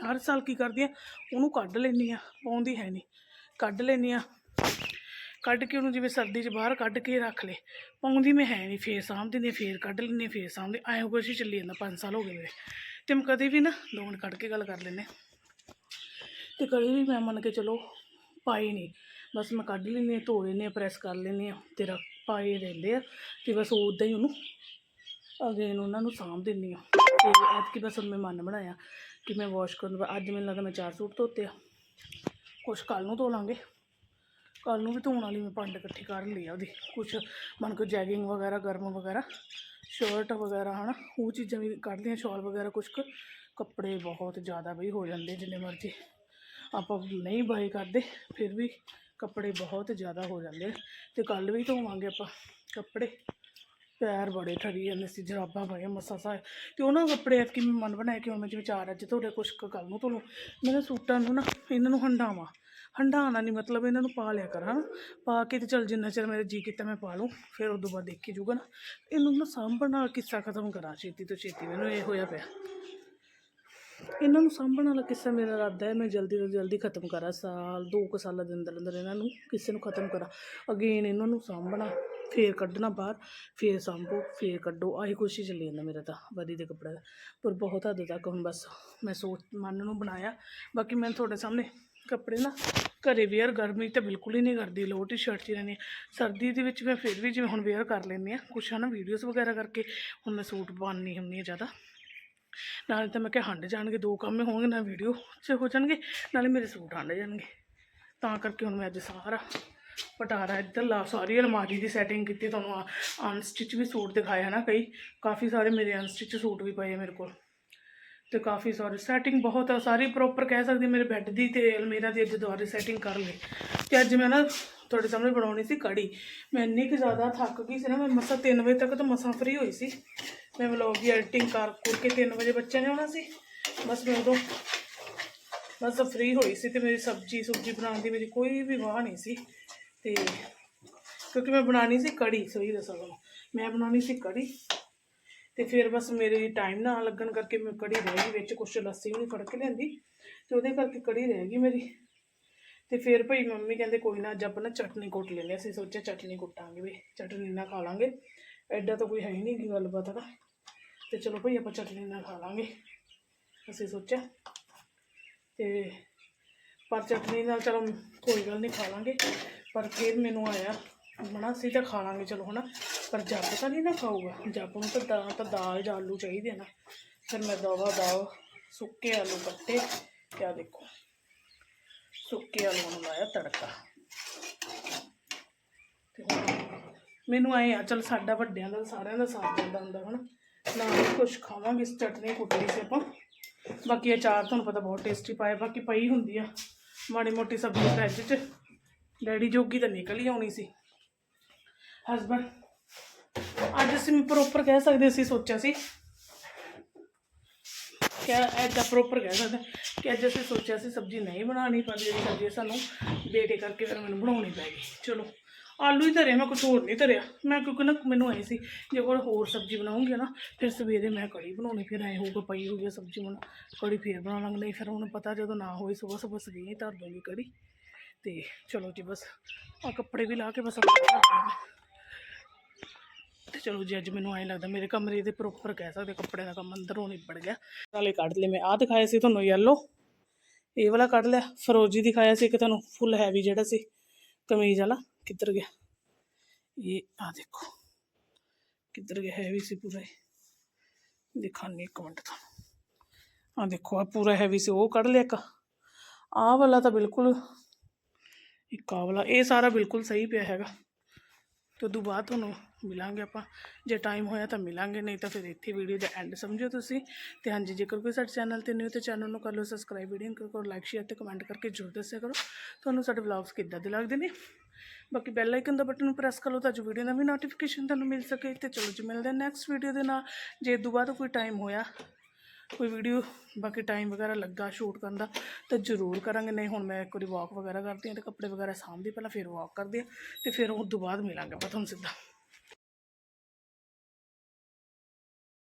ਹਰ ਸਾਲ ਕੀ ਕਰਦੀ ਆ, ਉਹਨੂੰ ਕੱਢ ਲੈਂਦੀ ਆ, ਪਾਉਂਦੀ ਹੈ ਨਹੀਂ। ਕੱਢ ਲੈਂਦੀ ਆ। ਕੱਢ ਕੇ ਉਹਨੂੰ ਜਿਵੇਂ ਸਰਦੀ 'ਚ ਬਾਹਰ ਕੱਢ ਕੇ ਰੱਖ ਲੇ। ਪਾਉਂਦੀ ਮੈਂ ਹੈ ਨਹੀਂ, ਫੇਰ ਸਾਂਭਦੀ ਨੇ ਫੇਰ ਕੱਢ ਲੈਂਦੀ, ਫੇਰ ਸਾਂਭਦੀ। ਐਂ ਕੁਛ ਹੀ ਚੱਲੀ ਜਾਂਦਾ 5 ਸਾਲ ਹੋ ਗਏ ਮੇਰੇ। ਤੇ ਮੈਂ ਕਦੇ ਵੀ ਨਾ ਦੋ ਕੱਢ ਕੇ ਗੱਲ ਕਰ ਲੈਂਦੇ ਤੇ ਕਦੇ ਵੀ ਮੈਂ ਮੰਨ ਕੇ ਚਲੋ ਪਾਈ ਨਹੀਂ ਬਸ ਮੈਂ ਕੱਢ ਲੈਂਦੀ ਹਾਂ, ਧੋ ਲੈਂਦੀ ਹਾਂ ਪ੍ਰੈਸ ਕਰ ਲੈਂਦੀ ਹਾਂ। ਤੇ ਰੱਖ, ਪਾਏ ਰਹਿੰਦੇ ਆ। ਤੇ ਬਸ ਉਦਾਂ ਹੀ ਉਹਨੂੰ ਅਗੇਨ ਉਹਨਾਂ ਨੂੰ ਸਾਂਭ ਦਿੰਦੀ ਹਾਂ। ਤੇ ਐਤਕੀ ਬਸ ਹੁਣ ਮੈਂ ਮਨ ਬਣਾਇਆ ਕਿ ਮੈਂ ਵਾਸ਼ ਕਰਨ ਤੋਂ ਅੱਜ ਮੈਨੂੰ ਲੱਗਦਾ ਮੈਂ ਚਾਰ ਸੂਟ ਧੋਤੇ ਆ। ਕੁਛ ਕੱਲ ਨੂੰ ਧੋ ਲਾਂਗੇ। ਕੱਲ ਨੂੰ ਵੀ ਧੋਣ ਵਾਲੀ ਮੈਂ ਪੰਡ ਇਕੱਠੀ ਕਰ ਲਈ ਆ ਉਹਦੀ। ਕੁਛ ਮਨ ਕੋ ਜੈਗਿੰਗ ਵਗੈਰਾ, ਗਰਮ ਵਗੈਰਾ। ਸ਼ਰਟ ਵਗੈਰਾ, ਹਨਾ, ਉਹ ਚੀਜ਼ਾਂ ਵੀ ਕੱਢ ਲਈਆਂ ਸ਼ਾਲ ਵਗੈਰਾ ਕੁਛ ਕੁ। ਕੱਪੜੇ ਬਹੁਤ ਜ਼ਿਆਦਾ ਬਈ ਹੋ ਜਾਂਦੇ ਜਿੰਨੇ ਮਰਜ਼ੀ। ਆਪਾਂ ਨਹੀਂ ਬਾਈ ਕਰਦੇ, ਫਿਰ ਵੀ ਕੱਪੜੇ ਬਹੁਤ ਜ਼ਿਆਦਾ ਹੋ ਜਾਂਦੇ ਤੇ ਕੱਲ ਵੀ ਧੋਵਾਂਗੇ ਆਪਾਂ ਕੱਪੜੇ। ਪੈਰ ਬੜੇ ਠਰੀ ਜਾਂਦੇ ਸੀ, ਜਰਾਬਾਂ ਪਾਈਆਂ, ਮਸਾ ਸਾ ਤੇ ਉਹਨਾਂ ਕੱਪੜੇ ਐਤਕੀ ਮੈਂ ਮਨ ਬਣਾਇਆ ਕਿ ਹੁਣ ਮੈਂ ਜਿਵੇਂ ਚਾਰ ਅੱਜ ਧੋਲੇ, ਕੁਛ ਕੁ ਕੱਲ ਨੂੰ ਧੋ ਲੂੰ ਮੈਂ ਸੂਟਾਂ ਨੂੰ ਨਾ, ਇਹਨਾਂ ਨੂੰ ਹੰਡਾਵਾਂ। ਹੰਡਾਉਣਾ ਨਹੀਂ ਮਤਲਬ ਇਹਨਾਂ ਨੂੰ ਪਾ ਲਿਆ ਕਰ, ਹਨਾ? ਪਾ ਕੇ ਤੇ ਚਲ ਜਿੰਨਾ ਚਿਰ ਮੇਰਾ ਜੀ ਕੀਤਾ, ਮੈਂ ਪਾ ਲੂੰ ਫਿਰ ਉਦੋਂ ਬਾਅਦ ਦੇਖੀ ਜੂਗਾ ਨਾ। ਇਹਨੂੰ ਨਾ ਸਾਂਭਣ ਨਾਲ ਕਿੱਸਾ ਖਤਮ ਕਰਾਂ, ਛੇਤੀ ਤੋਂ ਛੇਤੀ। ਮੈਨੂੰ ਇਹ ਹੋਇਆ ਪਿਆ। ਇਹਨਾਂ ਨੂੰ ਸਾਂਭਣ ਵਾਲਾ ਕਿੱਸਾ ਮੇਰਾ ਇਰਾਦਾ ਹੈ, ਮੈਂ ਜਲਦੀ ਤੋਂ ਜਲਦੀ ਖਤਮ ਕਰਾਂ। ਸਾਲ, ਦੋ ਕੁ ਸਾਲਾਂ ਦੇ ਅੰਦਰ ਅੰਦਰ ਇਹਨਾਂ ਨੂੰ ਕਿਸੇ ਨੂੰ ਖਤਮ ਕਰਾਂ। ਅਗੇਨ ਇਹਨਾਂ ਨੂੰ ਸਾਂਭਣਾ ਫੇਰ ਕੱਢਣਾ ਬਾਹਰ, ਫੇਰ ਸਾਂਭੋ, ਫੇਰ ਕੱਢੋ। ਆਹੀ ਕੋਸ਼ਿਸ਼ ਚੱਲੀ ਜਾਂਦਾ ਮੇਰਾ ਤਾਂ ਬਦੀ ਦੇ ਕੱਪੜੇ ਦਾ। ਪਰ ਬਹੁਤ ਹੱਦ ਤੱਕ ਹੁਣ ਬਸ ਮੈਂ ਸੋਚ, ਮਨ ਨੂੰ ਬਣਾਇਆ। ਬਾਕੀ ਮੈਂ ਤੁਹਾਡੇ ਸਾਹਮਣੇ ਕੱਪੜੇ ਨਾ ਘਰੇ ਵੇਅਰ ਗਰਮੀ ਤਾਂ ਬਿਲਕੁਲ ਹੀ ਨਹੀਂ ਕਰਦੀ ਲੋ ਟੀ ਸ਼ਰਟ 'ਚ ਹੀ ਰਹਿੰਦੀ ਸਰਦੀ ਦੇ ਵਿੱਚ ਮੈਂ ਫਿਰ ਵੀ ਜਿਵੇਂ ਹੁਣ ਵੇਅਰ ਕਰ ਲੈਂਦੀ ਆ ਕੁਛ ਹੈ ਨਾ ਵੀਡੀਓਜ਼ ਵਗੈਰਾ ਕਰਕੇ, ਹੁਣ ਮੈਂ ਸੂਟ ਪਾਉਂਦੀ ਹੁੰਦੀ ਹਾਂ ਜ਼ਿਆਦਾ। ਨਾਲੇ ਤਾਂ ਮੈਂ ਕਿਹਾ ਹੰਡ ਜਾਣਗੇ, ਦੋ ਕੰਮ ਹੋਣਗੇ, ਨਾ ਵੀਡੀਓ 'ਚ ਹੋ ਜਾਣਗੇ, ਨਾਲੇ ਮੇਰੇ ਸੂਟ ਹੰਡ ਜਾਣਗੇ। ਤਾਂ ਕਰਕੇ ਹੁਣ ਮੈਂ ਅੱਜ ਸਾਰਾ ਪਟਾਰਾ ਇੱਧਰ ਲਾ, ਸਾਰੀ ਅਲਮਾਰੀ ਦੀ ਸੈਟਿੰਗ ਕੀਤੀ, ਤੁਹਾਨੂੰ ਅਨਸਟਿਚ ਵੀ ਸੂਟ ਦਿਖਾਇਆ ਨਾ ਕਈ, ਕਾਫੀ ਸਾਰੇ ਮੇਰੇ ਅਨਸਟਿਚ ਸੂਟ ਵੀ ਪਏ ਆ ਮੇਰੇ ਕੋਲ। ਤੇ ਕਾਫੀ ਸਾਰੇ ਸੈਟਿੰਗ ਬਹੁਤ ਆ, ਸਾਰੀ ਪ੍ਰੋਪਰ ਕਹਿ ਸਕਦੀ ਮੇਰੇ ਬੈੱਡ ਦੀ ਤੇ ਅਲਮੀਰਾ ਦੀ ਅੱਜ ਦੁਬਾਰੇ ਸੈਟਿੰਗ ਕਰ ਲਈ। ਤੇ ਅੱਜ ਮੈਂ ਨਾ ਤੁਹਾਡੇ ਸਾਹਮਣੇ ਬਣਾਉਣੀ ਸੀ ਕੜੀ। ਮੈਂ ਇੰਨੀ ਕੁ ਜ਼ਿਆਦਾ ਥੱਕ ਗਈ ਸੀ ਨਾ, ਮੈਂ ਮਸਾਂ 3 ਵਜੇ ਤੱਕ ਤਾਂ ਮਸਾਂ ਫਰੀ ਹੋਈ ਸੀ। ਮੈਂ ਵਲੌਗ ਦੀ ਐਡੀਟਿੰਗ ਕਰ ਕੁਰ ਕੇ 3 ਵਜੇ ਬੱਚਿਆਂ ਨੇ ਆਉਣਾ ਸੀ। ਬਸ ਮੈਂ ਉਦੋਂ ਬਸ ਫਰੀ ਹੋਈ ਸੀ ਤੇ ਮੇਰੀ ਸਬਜ਼ੀ ਸੁਬਜੀ ਬਣਾਉਣ ਦੀ ਮੇਰੀ ਕੋਈ ਵੀ ਵਾਹ ਨਹੀਂ ਸੀ। ਤੇ ਕਿਉਂਕਿ ਮੈਂ ਬਣਾਉਣੀ ਸੀ ਕੜੀ, ਸਹੀ ਦੱਸਾਂ ਤੁਹਾਨੂੰ। ਮੈਂ ਬਣਾਉਣੀ ਸੀ ਕੜੀ। ਤੇ ਫਿਰ ਬਸ ਮੇਰੇ ਟਾਈਮ ਨਾ ਲੱਗਣ ਕਰਕੇ ਮੈਂ ਕੜੀ ਰਹਿ ਗਈ ਵਿੱਚ, ਕੁਛ ਲੱਸੀ ਵੀ ਨਹੀਂ ਫੜ ਕੇ ਲਿਆਂਦੀ ਤੇ ਉਹਦੇ ਕਰਕੇ ਕੜੀ ਰਹਿ ਗਈ ਮੇਰੀ। ਤੇ ਫਿਰ ਭਈ ਮੰਮੀ ਕਹਿੰਦੇ ਕੋਈ ਨਾ ਅੱਜ ਆਪਾਂ ਨਾ ਚਟਨੀ ਕੁੱਟ ਲੈਂਦੇ ਹਾਂ। ਅਸੀਂ ਸੋਚਿਆ ਚਟਨੀ ਕੁੱਟਾਂਗੇ ਵੀ, ਚਟਨੀ ਨਾਲ ਖਾ ਲਾਂਗੇ। ਐਡਾ ਤਾਂ ਕੋਈ ਹੈ ਹੀ ਨਹੀਂ ਗੀ ਗੱਲਬਾਤ ਦਾ। ਤੇ ਚਲੋ ਭਈ ਆਪਾਂ ਚਟਨੀ ਨਾਲ ਖਾ ਲਾਂਗੇ। ਅਸੀਂ ਸੋਚਿਆ ਤੇ ਪਰ ਚਟਨੀ ਨਾਲ ਚਲੋ ਕੋਈ ਗੱਲ ਨਹੀਂ ਖਾ ਲਾਂਗੇ। ਪਰ ਫਿਰ ਮੈਨੂੰ ਆਇਆ ਬਣਾ ਸੀ ਤਾਂ ਖਾ ਲਾਂਗੇ, ਚਲੋ ਹਨਾ। ਪਰ ਜੱਬ ਤਾਂ ਨਹੀਂ ਨਾ ਖਾਊਗਾ। ਜੱਬ ਨੂੰ ਤਾਂ ਦਾਲ ਤਾਂ ਦਾਲ ਜਾਂ ਆਲੂ ਚਾਹੀਦੇ ਨਾ। ਫਿਰ ਮੈਂ ਦਵਾ, ਦਾਲ, ਸੁੱਕੇ ਆਲੂ ਕੱਟੇ ਕਿਆ ਦੇਖੋ। ਸੁੱਕੇ ਆਲੂ ਨੂੰ ਲਾਇਆ ਤੜਕਾ। ਤੇ ਹੁਣ ਮੈਨੂੰ ਆਏ ਆ, ਚਲ ਸਾਡਾ ਵੱਡਿਆਂ ਦਾ, ਸਾਰਿਆਂ ਦਾ ਸਾਥ ਜਾਂਦਾ ਹੁੰਦਾ ਹਨਾ। ਨਾਲ ਹੀ ਕੁਛ ਖਾਵਾਂਗੇ, ਇਸ ਚਟਨੀ ਕੁੱਟਣੀ ਸੀ ਆਪਾਂ। ਬਾਕੀ ਅਚਾਰ ਤੁਹਾਨੂੰ ਪਤਾ ਬਹੁਤ ਟੇਸਟੀ ਪਾਇਆ ਬਾਕੀ ਪਈ ਹੁੰਦੀ ਆ। ਮਾੜੀ ਮੋਟੀ ਸਬਜ਼ੀ ਫਰਿੱਜ 'ਚ। ਡੈਡੀ ਜੋਗੀ ਤਾਂ ਨਿਕਲ ਹੀ ਆਉਣੀ ਸੀ। ਹਸਬੰਡ ਅੱਜ ਅਸੀਂ ਪ੍ਰੋਪਰ ਕਹਿ ਸਕਦੇ ਸੀ ਸੋਚਿਆ ਸੀ। ਕਿ ਐਦਾਂ ਪ੍ਰੋਪਰ ਕਹਿ ਸਕਦੇ ਕਿ ਅੱਜ ਅਸੀਂ ਸੋਚਿਆ ਸੀ ਸਬਜ਼ੀ ਨਹੀਂ ਬਣਾਉਣੀ, ਪਰ ਜਿਹੜੀ ਸਬਜ਼ੀ ਸਾਨੂੰ ਬੇਟੇ ਕਰਕੇ ਫਿਰ ਮੈਨੂੰ ਬਣਾਉਣੀ ਪੈ ਗਈ। ਚਲੋ, ਆਲੂ ਹੀ ਧਰੇ ਮੈਂ ਕੁਝ ਹੋਰ ਨਹੀਂ ਧਰਿਆ। ਮੈਂ ਕਿਉਂਕਿ ਨਾ ਮੈਨੂੰ ਆਈ ਸੀ, ਜੇ ਕੋਈ ਹੋਰ ਸਬਜ਼ੀ ਬਣਾਉਂਗੀ ਨਾ, ਫਿਰ ਸਵੇਰੇ ਮੈਂ ਕੜੀ ਬਣਾਉਣੀ, ਫਿਰ ਐ ਹੋਊਗਾ, ਪਈ ਹੋਊਗੀ ਸਬਜ਼ੀ ਹੁਣ, ਕੜੀ ਫੇਰ ਬਣਾ ਲਾਂਗੇ ਨਹੀਂ ਫਿਰ ਹੁਣ ਪਤਾ ਜਦੋਂ ਨਾ ਹੋਈ ਸਵੇਰ ਸਵੇਰ ਸਵੇਰੇ ਹੀ ਧਰ ਦੂੰਗੀ ਕੜੀ। ਤੇ ਚਲੋ ਜੀ ਬਸ ਆ ਕੱਪੜੇ ਵੀ ਲਾ ਕੇ ਬਸ ਆਪਾਂ ਤੇ ਚਲੋ ਜੀ, ਅੱਜ ਮੈਨੂੰ ਐਂ ਲੱਗਦਾ ਮੇਰੇ ਕਮਰੇ ਦੇ ਪ੍ਰੋਪਰ ਕਹਿ ਸਕਦੇ ਕੱਪੜੇ ਦਾ ਕੰਮ ਅੰਦਰੋਂ ਨਿਬੜ ਗਿਆ। ਨਾਲੇ ਕੱਢ ਲਏ ਮੈਂ। ਆਹ ਦਿਖਾਇਆ ਸੀ ਤੁਹਾਨੂੰ ਯੈਲੋ ਇਹ ਵਾਲਾ ਕੱਢ ਲਿਆ। ਫਰੋਜੀ ਦਿਖਾਇਆ ਸੀ ਕਿ ਤੁਹਾਨੂੰ ਫੁੱਲ ਹੈਵੀ ਜਿਹੜਾ ਸੀ, ਕਮੀਜ਼ ਵਾਲਾ। ਕਿੱਧਰ ਗਿਆ? ਇਹ ਆ ਦੇਖੋ। ਕਿੱਧਰ ਗਿਆ ਹੈਵੀ ਸੀ ਪੂਰਾ ਇਹ? ਦਿਖਾਣੀ ਇੱਕ ਮਿੰਟ ਤੁਹਾਨੂੰ। ਆ ਦੇਖੋ ਆ ਪੂਰਾ ਹੈਵੀ ਸੀ, ਉਹ ਕੱਢ ਲਿਆ ਇੱਕ। ਆਹ ਵਾਲਾ ਤਾਂ ਬਿਲਕੁਲ ਇੱਕ ਆਹ ਵਾਲਾ, ਇਹ ਸਾਰਾ ਬਿਲਕੁਲ ਸਹੀ ਪਿਆ ਹੈਗਾ। ਤੇ ਉਦੋਂ ਬਾਅਦ ਤੁਹਾਨੂੰ ਮਿਲਾਂਗੇ ਆਪਾਂ। ਜੇ ਟਾਈਮ ਹੋਇਆ ਤਾਂ ਮਿਲਾਂਗੇ, ਨਹੀਂ ਤਾਂ ਫਿਰ ਇੱਥੇ ਵੀਡੀਓ ਦਾ ਐਂਡ ਸਮਝੋ ਤੁਸੀਂ। ਤੇ ਹਾਂਜੀ, ਜੇਕਰ ਕੋਈ ਸਾਡੇ ਚੈਨਲ ਤੇ ਨਿਊ ਤਾਂ ਚੈਨਲ ਨੂੰ ਕਰ ਲਓ ਸਬਸਕ੍ਰਾਈਬ ਵੀਡੀਓ ਨੂੰ ਕਰੋ ਲਾਈਕ ਸ਼ੇਅਰ ਤੇ ਕਮੈਂਟ ਕਰਕੇ ਜ਼ਰੂਰ ਦੱਸਿਆ ਕਰੋ। ਤੁਹਾਨੂੰ ਸਾਡੇ ਵਲੌਗਸ ਕਿੱਦਾਂ ਦੇ ਲੱਗਦੇ ਨੇ? ਬਾਕੀ ਬੈਲ ਆਈਕਨ ਦਾ ਬਟਨ ਨੂੰ ਪ੍ਰੈਸ ਕਰ ਲਓ ਤਾਂ ਜੋ ਵੀਡੀਓ ਦਾ ਵੀ ਨੋਟੀਫਿਕੇਸ਼ਨ ਤੁਹਾਨੂੰ ਮਿਲ ਸਕੇ। ਤੇ ਚਲੋ ਜੀ, ਮਿਲਦੇ ਨੈਕਸਟ ਵੀਡੀਓ ਦੇ ਨਾਲ। ਜੇ ਇਹ ਤੋਂ ਬਾਅਦ ਕੋਈ ਟਾਈਮ ਹੋਇਆ, ਕੋਈ ਵੀਡੀਓ ਬਾਕੀ ਟਾਈਮ ਵਗੈਰਾ ਲੱਗਾ ਸ਼ੂਟ ਕਰਨ ਦਾ, ਤਾਂ ਜ਼ਰੂਰ ਕਰਾਂਗੇ। ਨਹੀਂ, ਹੁਣ ਮੈਂ ਇੱਕ ਵਾਰੀ ਵਾਕ ਵਗੈਰਾ ਕਰਦੀ ਹਾਂ ਤੇ ਕੱਪੜੇ ਵਗੈਰਾ ਸਾਂਭਦੀ, ਪਹਿਲਾਂ ਫਿਰ ਵਾਕ ਕਰਦੀ ਹਾਂ ਤੇ ਫਿਰ ਉਸ ਤੋਂ ਬਾਅਦ ਮਿਲਾਂਗੇ ਆਪਾਂ ਤੁਹਾਨੂੰ ਸਿੱਧਾ।